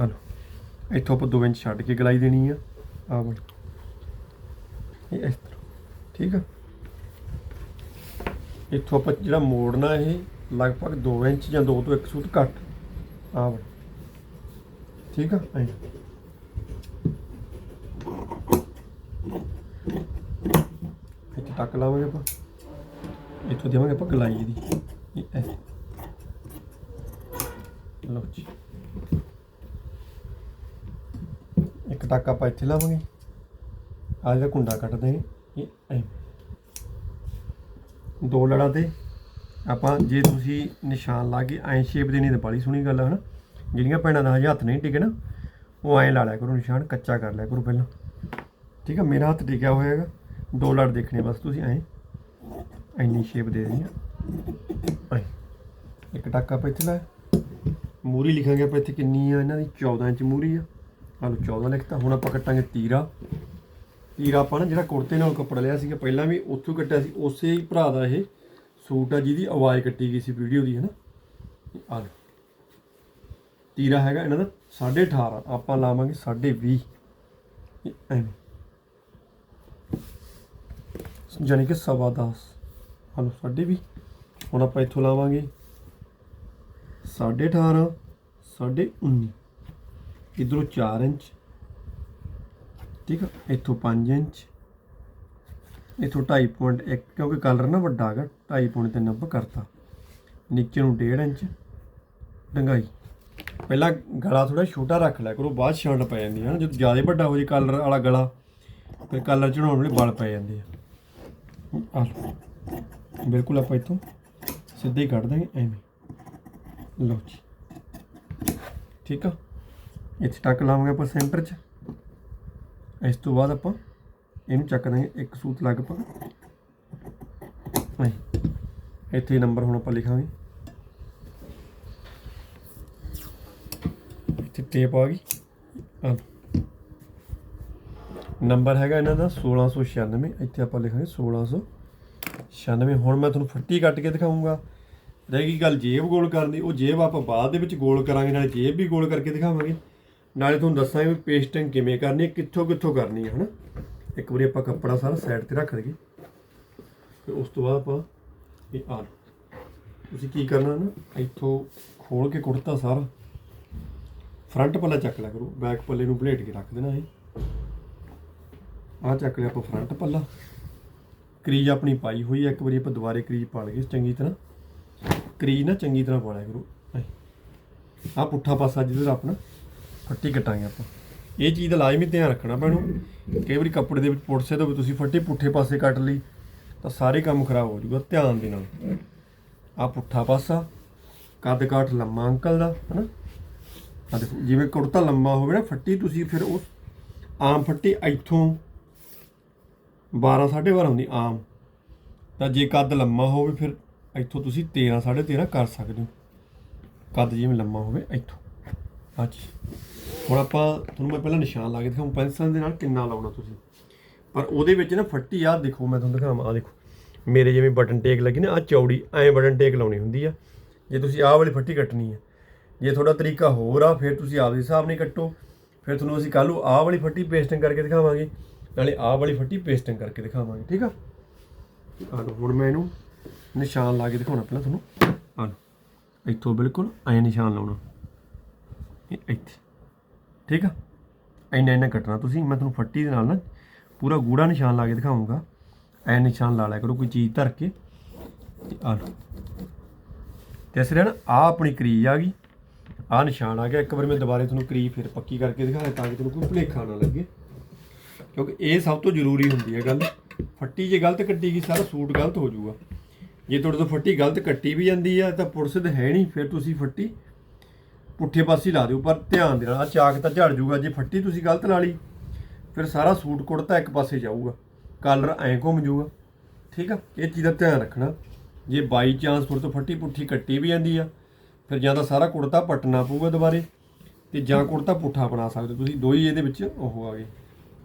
Speaker 1: ਹਲੋ, ਇੱਥੋਂ ਆਪਾਂ 2 ਇੰਚ ਛੱਡ ਕੇ ਗਲਾਈ ਦੇਣੀ ਆ। ਆ ਬਈ ਇਸ ਤਰ੍ਹਾਂ, ਠੀਕ ਆ? ਇੱਥੋਂ ਆਪਾਂ ਜਿਹੜਾ ਮੋੜਨਾ ਇਹ, ਲਗਭਗ 2 ਇੰਚ ਜਾਂ 2 ਤੋਂ 1 ਸੂਤ ਘੱਟ। ਆ ਬਈ। ਠੀਕ ਆ? ਐਂ ਇੱਥੇ ਟੱਕ ਲਾਵਾਂਗੇ ਆਪਾਂ। ਇੱਥੋਂ ਦੇਵਾਂਗੇ ਆਪਾਂ ਗਲਾਈ ਇਹਦੀ ਇਹ ਲਓ ਜੀ। ਇੱਕ ਟੱਕ ਆਪਾਂ ਇੱਥੇ ਲਾਵਾਂਗੇ। ਆ ਜਿਹੜਾ ਕੁੰਡਾ ਕੱਟ ਦੇਂਗੇ ਇਹ ਐ ਦੋ ਲੜਾਂ ਤੇ ਆਪਾਂ ਜੇ ਤੁਸੀਂ ਨਿਸ਼ਾਨ ਲਾ ਕੇ ਐਂ ਸ਼ੇਪ ਦੇਣੀ ਤਾਂ ਬੜੀ ਸੋਹਣੀ ਗੱਲ ਹੈ ਹਨਾ? ਜਿਹੜੀਆਂ ਭੈਣਾਂ ਦਾ ਹਜੇ ਹੱਥ ਨਹੀਂ ਟਿਕੇ ਨਾ, ਉਹ ਐਂ ਲਾ ਲਿਆ ਕਰੋ ਨਿਸ਼ਾਨ, ਕੱਚਾ ਕਰ ਲਿਆ ਕਰੋ ਪਹਿਲਾਂ। ਠੀਕ ਹੈ ਮੇਰਾ ਹੱਥ ਟਿਕਿਆ ਹੋਇਆ ਹੈਗਾ। ਦੋ ਲੜ ਦੇਖਣੇ, ਬਸ ਤੁਸੀਂ ਐਂ ਇੰਨੀ ਸ਼ੇਪ ਦੇ ਦੇਣੀ ਆ। ਇੱਕ ਟੱਕ ਆਪਾਂ ਇੱਥੇ ਲਾਇਆ। ਮੂਰੀ ਲਿਖਾਂਗੇ ਆਪਾਂ ਇੱਥੇ ਕਿੰਨੀ ਆ, ਇਹਨਾਂ ਦੀ? 14 ਇੰਚ ਮੂਰੀ ਆ। ਆਹ ਲਓ 14 ਲਿਖਤਾ, ਹੁਣ ਆਪਾਂ ਕੱਟਾਂਗੇ ਤੀਰਾ। ਤੀਰਾ ਆਪਾਂ ਨਾ ਜਿਹੜਾ ਕੁੜਤੇ ਨਾਲ ਕੱਪੜਾ ਲਿਆ ਸੀਗਾ, ਪਹਿਲਾਂ ਵੀ ਉੱਥੋਂ ਕੱਟਿਆ ਸੀ, ਉਸੇ ਹੀ ਭਰਾ ਦਾ ਇਹ। ਸੂਟ ਆ ਜਿਹਦੀ ਆਵਾਜ਼ ਕੱਟੀ ਗਈ ਸੀ ਵੀਡੀਓ ਦੀ, ਹਨਾ? ਆ ਲਓ ਤੀਰਾ ਹੈਗਾ ਇਹਨਾਂ ਦਾ 18.5 ਆਪਾਂ ਲਾਵਾਂਗੇ 20.5 ਇਹ ਐਵੇਂ। ਜਾਨੀ ਕਿ ਸਵਾ 10 ਹਲੋ, ਸਾਢੇ ਵੀ ਹੁਣ ਆਪਾਂ ਇੱਥੋਂ ਲਾਵਾਂਗੇ 18.5 ਸਾਢੇ 19 ਇਧਰੋਂ 4 ਇੰਚ। ਠੀਕ ਆ? ਇੱਥੋਂ 5 ਇੰਚ। ਇੱਥੋਂ 2.5.1 ਕਿਉਂਕਿ ਕਲਰ ਨਾ ਵੱਡਾ ਹੈਗਾ 2.5.3 ਆਪਾਂ ਕਰਤਾ। ਨੀਚੇ ਨੂੰ 1.5 ਇੰਚ ਡੰਗਾਈ। ਪਹਿਲਾਂ ਗਲਾ ਥੋੜਾ ਛੋਟਾ ਰੱਖ ਲਿਆ ਕਰੋ, ਬਾਅਦ ਛਾਂਟ ਪੈ ਜਾਂਦੀ ਹੈ ਨਾ। ਜਦੋਂ ਜ਼ਿਆਦਾ ਵੱਡਾ ਹੋ ਜੇ ਕਲਰ ਵਾਲਾ ਗਲਾ, ਫਿਰ ਕਲਰ ਚੜਾਉਣ ਵੇਲੇ ਬਲ ਪੈ ਜਾਂਦੇ ਆ। ਬਿਲਕੁਲ ਆਪਾਂ ਇੱਥੋਂ ਸਿੱਧੇ ਹੀ ਕੱਢ ਦਾਂਗੇ ਐਵੇਂ। ਲਓ ਜੀ। ਠੀਕ ਆ? ਇੱਥੇ ਟੱਕ ਲਾਵਾਂਗੇ ਆਪਾਂ ਸੈਂਟਰ 'ਚ। ਇਸ ਤੋਂ ਬਾਅਦ ਆਪਾਂ ਇਹਨੂੰ ਚੱਕ ਦਾਂਗੇ ਇੱਕ ਸੂਤ ਲਗਭਗ ਐਂ ਇੱਥੇ ਨੰਬਰ ਹੁਣ ਆਪਾਂ ਲਿਖਾਂਗੇ। ਇੱਥੇ ਟੇਪ ਆ ਗਈ। ਨੰਬਰ ਹੈਗਾ ਇਹਨਾਂ ਦਾ 1696 ਇੱਥੇ ਆਪਾਂ ਲਿਖਾਂਗੇ 1696 ਹੁਣ ਮੈਂ ਤੁਹਾਨੂੰ ਫੱਟੀ ਕੱਟ ਕੇ ਦਿਖਾਉਂਗਾ ਰਹਿ ਗਈ ਗੱਲ ਜੇਬ ਗੋਲ ਕਰਨ ਦੀ, ਉਹ ਜੇਬ ਆਪਾਂ ਬਾਅਦ ਦੇ ਵਿੱਚ ਗੋਲ ਕਰਾਂਗੇ, ਨਾਲੇ ਜੇਬ ਵੀ ਗੋਲ ਕਰਕੇ ਦਿਖਾਵਾਂਗੇ। ਨਾਲੇ ਤੁਹਾਨੂੰ ਦੱਸਾਂਗੇ ਵੀ ਪੇਸਟਿੰਗ ਕਿਵੇਂ ਕਰਨੀ ਹੈ ਕਿੱਥੋਂ ਕਿੱਥੋਂ ਕਰਨੀ ਹੈ, ਹਨਾ? ਇੱਕ ਵਾਰੀ ਆਪਾਂ ਕੱਪੜਾ ਸਾਰਾ ਸਾਈਡ ਤੇ ਰੱਖ ਦਈਏ ਫਿਰ ਉਸ ਤੋਂ ਬਾਅਦ ਆਪਾਂ ਇਹ ਆ ਤੁਸੀਂ ਕੀ ਕਰਨਾ ਨਾ, ਇੱਥੋਂ ਖੋਲ ਕੇ ਕੁੜਤਾ ਸਾਰਾ ਫਰੰਟ ਪੱਲਾ ਚੱਕ ਲਿਆ ਕਰੋ। ਬੈਕ ਪੱਲੇ ਨੂੰ ਬਲੇਟ ਕੇ ਰੱਖ ਦੇਣਾ ਇਹ। ਆਹ ਚੱਕ ਲਿਆ ਆਪਾਂ ਫਰੰਟ ਪੱਲਾ। ਕਰੀਜ ਆਪਣੀ ਪਾਈ ਹੋਈ ਹੈ ਇੱਕ ਵਾਰੀ ਆਪਾਂ ਦੁਬਾਰੇ ਕਰੀਜ ਪਾ ਲਈਏ ਚੰਗੀ ਤਰ੍ਹਾਂ। ਕਰੀਜ ਨਾ ਚੰਗੀ ਤਰ੍ਹਾਂ ਪਾ ਲਿਆ ਕਰੋ। ਆਹ ਪੁੱਠਾ ਪਾਸਾ ਜਿਹਦੇ ਆਪਣਾ, ਫੱਟੀ ਕਟਾਂਗੇ ਆਪਾਂ। ਇਹ ਚੀਜ਼ ਦਾ ਲਾਜ਼ਮੀ ਧਿਆਨ ਰੱਖਣਾ ਪੈਣੂ ਕਈ ਵਾਰੀ ਕੱਪੜੇ ਦੇ ਵਿੱਚ ਪੁੱਟਸੇ ਤੋਂ ਵੀ ਤੁਸੀਂ ਫੱਟੀ ਪੁੱਠੇ ਪਾਸੇ ਕੱਟ ਲਈ, ਤਾਂ ਸਾਰੇ ਕੰਮ ਖਰਾਬ ਹੋ ਜਾਊਗਾ ਧਿਆਨ ਦੇ ਨਾਲ। ਆ ਪੁੱਠਾ ਪਾਸਾ, ਕੱਦ ਕਾਠ ਲੰਮਾ ਅੰਕਲ ਦਾ, ਹਨਾ? ਆ ਦੇਖੋ, ਜਿਵੇਂ ਕੁੜਤਾ ਲੰਮਾ ਹੋਵੇ ਨਾ, ਫੱਟੀ ਤੁਸੀਂ ਫਿਰ ਉਸ ਆਮ ਫੱਟੀ ਇੱਥੋਂ 12 12.5 ਹੁੰਦੀ ਆਮ। ਤਾਂ ਜੇ ਕੱਦ ਲੰਮਾ ਹੋਵੇ ਫਿਰ ਇੱਥੋਂ ਤੁਸੀਂ 13 13.5 ਕਰ ਸਕਦੇ ਹੋ। ਕੱਦ ਜਿਵੇਂ ਲੰਮਾ ਹੋਵੇ ਇੱਥੋਂ। ਆ ਹੁਣ ਆਪਾਂ ਤੁਹਾਨੂੰ ਮੈਂ ਪਹਿਲਾਂ ਨਿਸ਼ਾਨ ਲਾ ਕੇ ਦਿਖਾਉਂ, ਪੈਨਸਲ ਦੇ ਨਾਲ ਕਿੰਨਾ ਲਾਉਣਾ ਤੁਸੀਂ। ਪਰ ਉਹਦੇ ਵਿੱਚ ਨਾ ਫੱਟੀ ਆ ਦੇਖੋ, ਮੈਂ ਤੁਹਾਨੂੰ ਦਿਖਾਵਾਂ ਆ ਦੇਖੋ। ਮੇਰੇ ਜਿਵੇਂ ਬਟਨ ਟੇਕ ਲੱਗੀ ਨਾ ਆ ਚੌੜੀ, ਐਂ ਬਟਨ ਟੇਕ ਲਾਉਣੀ ਹੁੰਦੀ ਆ। ਜੇ ਤੁਸੀਂ ਆਹ ਵਾਲੀ ਫੱਟੀ ਕੱਟਣੀ ਆ, ਜੇ ਤੁਹਾਡਾ ਤਰੀਕਾ ਹੋਰ ਆ, ਫਿਰ ਤੁਸੀਂ ਆਪਦੇ ਹਿਸਾਬ ਨਾਲ ਕੱਟੋ। ਫਿਰ ਤੁਹਾਨੂੰ ਅਸੀਂ ਕੱਲ੍ਹ ਨੂੰ ਆਹ ਵਾਲੀ ਫੱਟੀ ਪੇਸਟਿੰਗ ਕਰਕੇ ਦਿਖਾਵਾਂਗੇ। ਨਾਲੇ ਆਹ ਵਾਲੀ ਫੱਟੀ ਪੇਸਟਿੰਗ ਕਰਕੇ ਦਿਖਾਵਾਂਗੇ, ਠੀਕ ਆ? ਆ ਹੁਣ ਮੈਂ ਇਹਨੂੰ ਨਿਸ਼ਾਨ ਲਾ ਕੇ ਦਿਖਾਉਣਾ, ਪਹਿਲਾਂ ਤੁਹਾਨੂੰ। ਆ ਇੱਥੋਂ ਬਿਲਕੁਲ ਐਂ ਨਿਸ਼ਾਨ ਲਾਉਣਾ। ਇਹ ਇੱਥੇ। ਠੀਕ ਆ? ਇੰਨਾ ਇੰਨਾ ਕੱਟਣਾ ਤੁਸੀਂ, ਮੈਂ ਤੁਹਾਨੂੰ ਫੱਟੀ ਦੇ ਨਾਲ ਨਾ ਪੂਰਾ ਗੂੜਾ ਨਿਸ਼ਾਨ ਲਾ ਕੇ ਦਿਖਾਉਂਗਾ। ਐ ਨਿਸ਼ਾਨ ਲਾ ਲਿਆ ਕਰੋ, ਕੋਈ ਚੀਜ਼ ਧਰ ਕੇ। ਤੇ ਆ ਲਓ। ਤੇ ਇਸ ਨਾ ਆ ਆਪਣੀ ਕਰੀਜ ਆ ਗਈ। ਆ ਨਿਸ਼ਾਨ ਆ ਗਿਆ। ਇੱਕ ਵਾਰ ਮੈਂ ਦੁਬਾਰੇ ਤੁਹਾਨੂੰ ਕਰੀਜ ਫਿਰ ਪੱਕੀ ਕਰਕੇ ਦਿਖਾਇਆ ਤਾਂ ਕਿ ਤੁਹਾਨੂੰ ਕੋਈ ਭੁਲੇਖਾ ਨਾ ਲੱਗੇ। ਕਿਉਂਕਿ ਇਹ ਸਭ ਤੋਂ ਜ਼ਰੂਰੀ ਹੁੰਦੀ ਹੈ ਗੱਲ। ਫੱਟੀ ਜੇ ਗਲਤ ਕੱਟੀ ਗਈ, ਸਾਰਾ ਸੂਟ ਗਲਤ ਹੋ ਜਾਊਗਾ। ਜੇ ਤੁਹਾਡੇ ਤੋਂ ਫੱਟੀ ਗਲਤ ਕੱਟੀ ਵੀ ਜਾਂਦੀ ਆ, ਤਾਂ ਪੁਰਸਦ ਹੈ ਨਹੀਂ, ਫਿਰ ਤੁਸੀਂ ਫੱਟੀ ਪੁੱਠੇ ਪਾਸੇ ਲਾ ਦਿਓ, ਪਰ ਧਿਆਨ ਦੇ ਨਾਲ ਆ ਚਾਕ ਤਾਂ ਝੜ ਜਾਊਗਾ ਜੇ ਫੱਟੀ ਤੁਸੀਂ ਗਲਤ ਲਾ ਲਈ ਫਿਰ ਸਾਰਾ ਸੂਟ ਕੁੜਤਾ ਇੱਕ ਪਾਸੇ ਜਾਊਗਾ ਕਾਲਰ ਐਂ ਘੁੰਮ ਜਾਊਗਾ ਠੀਕ ਆ? ਇਹ ਚੀਜ਼ ਦਾ ਧਿਆਨ ਰੱਖਣਾ। ਜੇ ਬਾਈ ਚਾਂਸ ਤੁਹਾਡੇ ਤੋਂ ਫੱਟੀ ਪੁੱਠੀ ਕੱਟੀ ਵੀ ਜਾਂਦੀ ਆ, ਫਿਰ ਜਾਂ ਤਾਂ ਸਾਰਾ ਕੁੜਤਾ ਪਟਣਾ ਪਊਗਾ ਦੁਬਾਰੇ, ਤੇ ਜਾਂ ਕੁੜਤਾ ਪੁੱਠਾ ਬਣਾ ਸਕਦੇ ਹੋ ਤੁਸੀਂ ਦੋ ਹੀ ਇਹਦੇ ਵਿੱਚ ਉਹ ਆ ਗਏ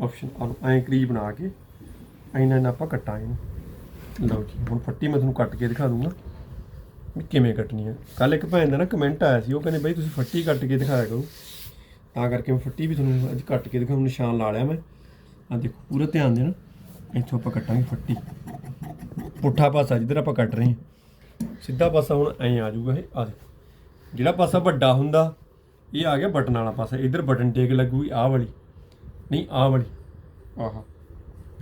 Speaker 1: ਆਪਸ਼ਨ ਐਂ ਕਰੀਜ ਬਣਾ ਕੇ ਐਨਾ ਨਾ ਆਪਾਂ ਕੱਟਾਂਗੇ ਇਹਨੂੰ। ਲਓ ਜੀ, ਹੁਣ ਫੱਟੀ ਮੈਂ ਤੁਹਾਨੂੰ ਕੱਟ ਕੇ ਦਿਖਾ ਦੂੰਗਾ। ਵੀ ਕਿਵੇਂ ਕੱਟਣੀ ਹੈ ਕੱਲ ਇੱਕ ਭੈਣ ਦਾ ਨਾ ਕਮੈਂਟ ਆਇਆ ਸੀ ਉਹ ਕਹਿੰਦੇ ਬਈ ਤੁਸੀਂ ਫੱਟੀ ਕੱਟ ਕੇ ਦਿਖਾਇਆ ਕਰੋ। ਤਾਂ ਕਰਕੇ ਮੈਂ ਫੱਟੀ ਵੀ ਤੁਹਾਨੂੰ ਅੱਜ ਕੱਟ ਕੇ ਦਿਖਾਉਣ ਨਿਸ਼ਾਨ ਲਾ ਲਿਆ ਮੈਂ। ਆ ਦੇਖੋ ਪੂਰਾ ਧਿਆਨ ਦੇਣਾ। ਇੱਥੋਂ ਆਪਾਂ ਕੱਟਾਂਗੇ ਫੱਟੀ। ਪੁੱਠਾ ਪਾਸਾ ਜਿੱਧਰ ਆਪਾਂ ਕੱਟ ਰਹੇ ਹਾਂ। ਸਿੱਧਾ ਪਾਸਾ ਹੁਣ ਐਂ ਆ ਜਾਊਗਾ ਇਹ। ਆ ਦੇਖੋ ਜਿਹੜਾ ਪਾਸਾ ਵੱਡਾ ਹੁੰਦਾ ਇਹ ਆ ਗਿਆ ਬਟਨ ਵਾਲਾ ਪਾਸਾ। ਇੱਧਰ ਬਟਨ ਟੇਕ ਲੱਗੂਗੀ ਆਹ ਵਾਲੀ। ਨਹੀਂ ਆਹ ਵਾਲੀ। ਆਹ।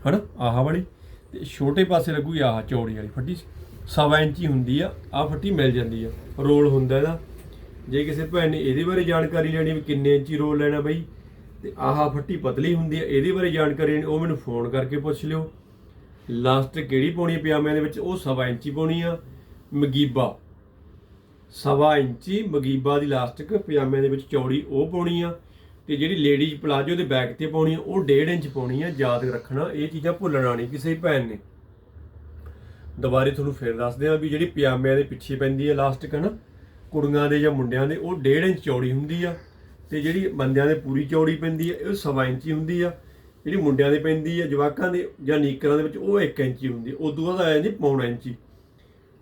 Speaker 1: ਹਨਾ? ਆਹ ਵਾਲੀ। ਤੇ ਛੋਟੇ ਪਾਸੇ ਲੱਗੂਗੀ ਆਹ ਚੌੜੀ ਵਾਲੀ। ਫੱਟੀ ਸਵਾ ਇੰਚੀ ਹੁੰਦੀ ਆ, ਆਹ ਫੱਟੀ ਮਿਲ ਜਾਂਦੀ ਆ, ਰੋਲ ਹੁੰਦਾ ਇਹਦਾ। ਜੇ ਕਿਸੇ ਭੈਣ ਨੇ ਇਹਦੇ ਬਾਰੇ ਜਾਣਕਾਰੀ ਲੈਣੀ ਵੀ ਕਿੰਨੇ ਇੰਚੀ ਰੋਲ ਲੈਣਾ ਬਈ, ਤੇ ਆਹ ਫੱਟੀ ਪਤਲੀ ਹੁੰਦੀ ਆ, ਇਹਦੇ ਬਾਰੇ ਜਾਣਕਾਰੀ ਲੈਣੀ, ਉਹ ਮੈਨੂੰ ਫੋਨ ਕਰਕੇ ਪੁੱਛ ਲਿਓ। ਲਾਸਟ ਕਿਹੜੀ ਪਾਉਣੀ ਆ ਪਜਾਮਿਆਂ ਦੇ ਵਿੱਚ? ਉਹ ਸਵਾ ਇੰਚੀ ਪਾਉਣੀ ਆ, ਮਗੀਬਾ। ਸਵਾ ਇੰਚੀ ਮਗੀਬਾ ਦੀ ਲਾਸਟਿਕ ਪਜਾਮਿਆਂ ਦੇ ਵਿੱਚ ਚੌੜੀ ਉਹ ਪਾਉਣੀ ਆ, ਤੇ ਜਿਹੜੀ ਲੇਡੀਜ਼ ਪਲਾਜੋ ਦੇ ਬੈਕ ਤੇ ਪਾਉਣੀ ਆ, ਉਹ 1.5 ਇੰਚ ਪਾਉਣੀ ਆ, ਯਾਦ ਰੱਖਣਾ, ਇਹ ਚੀਜ਼ਾਂ ਭੁੱਲਣਾ ਨਹੀਂ ਕਿਸੇ ਭੈਣ ਨੇ। ਦੁਬਾਰੇ ਤੁਹਾਨੂੰ ਫੇਰ ਦੱਸਦੇ ਆ ਵੀ ਜਿਹੜੀ ਪਜਾਮਿਆਂ ਦੇ ਪਿੱਛੇ ਪੈਂਦੀ ਹੈ ਲਾਸਟਿਕ ਹਨ ਕੁੜੀਆਂ ਦੇ ਜਾਂ ਮੁੰਡਿਆਂ ਦੇ, ਉਹ 1.5 ਇੰਚ ਚੌੜੀ ਹੁੰਦੀ ਆ ਤੇ ਜਿਹੜੀ ਬੰਦਿਆਂ ਦੇ ਪੂਰੀ ਚੌੜੀ ਪੈਂਦੀ ਆ ਉਹ ਸਵਾ ਇੰਚੀ ਹੁੰਦੀ ਆ। ਜਿਹੜੀ ਮੁੰਡਿਆਂ ਦੇ ਪੈਂਦੀ ਆ, ਜਵਾਕਾਂ ਦੇ ਜਾਂ ਨੀਕਰਾਂ ਦੇ ਵਿੱਚ, ਉਹ 1 ਇੰਚੀ ਹੁੰਦੀ ਆ। ਉਦੋਂ ਬਾਅਦ ਆ ਜਾਂਦੀ ਪੌਣਾ ਇੰਚੀ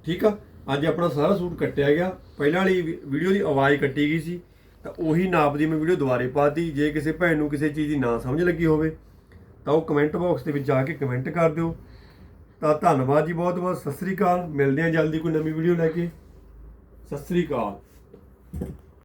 Speaker 1: ਠੀਕ ਆ? ਅੱਜ ਆਪਣਾ ਸਾਰਾ ਸੂਟ ਕੱਟਿਆ ਗਿਆ। ਪਹਿਲਾਂ ਵਾਲੀ ਵੀਡੀਓ ਦੀ ਆਵਾਜ਼ ਕੱਟੀ ਗਈ ਸੀ, ਤਾਂ ਉਹੀ ਨਾਪ ਦੀ ਮੈਂ ਵੀਡੀਓ ਦੁਬਾਰੇ ਪਾਤੀ। ਜੇ ਕਿਸੇ ਭੈਣ ਨੂੰ ਕਿਸੇ ਚੀਜ਼ ਦੀ ਨਾ ਸਮਝ ਲੱਗੀ ਹੋਵੇ, ਤਾਂ ਉਹ ਕਮੈਂਟ ਬਾਕਸ ਦੇ ਵਿੱਚ ਜਾ ਕੇ ਕਮੈਂਟ ਕਰ ਦਿਓ। ਤਾਂ ਧੰਨਵਾਦ ਜੀ ਬਹੁਤ ਬਹੁਤ, ਸਤਿ ਸ੍ਰੀ ਅਕਾਲ। ਮਿਲਦੇ ਹਾਂ ਜਲਦੀ ਕੋਈ ਨਵੀਂ ਵੀਡੀਓ ਲੈ ਕੇ। ਸਤਿ ਸ੍ਰੀ ਅਕਾਲ।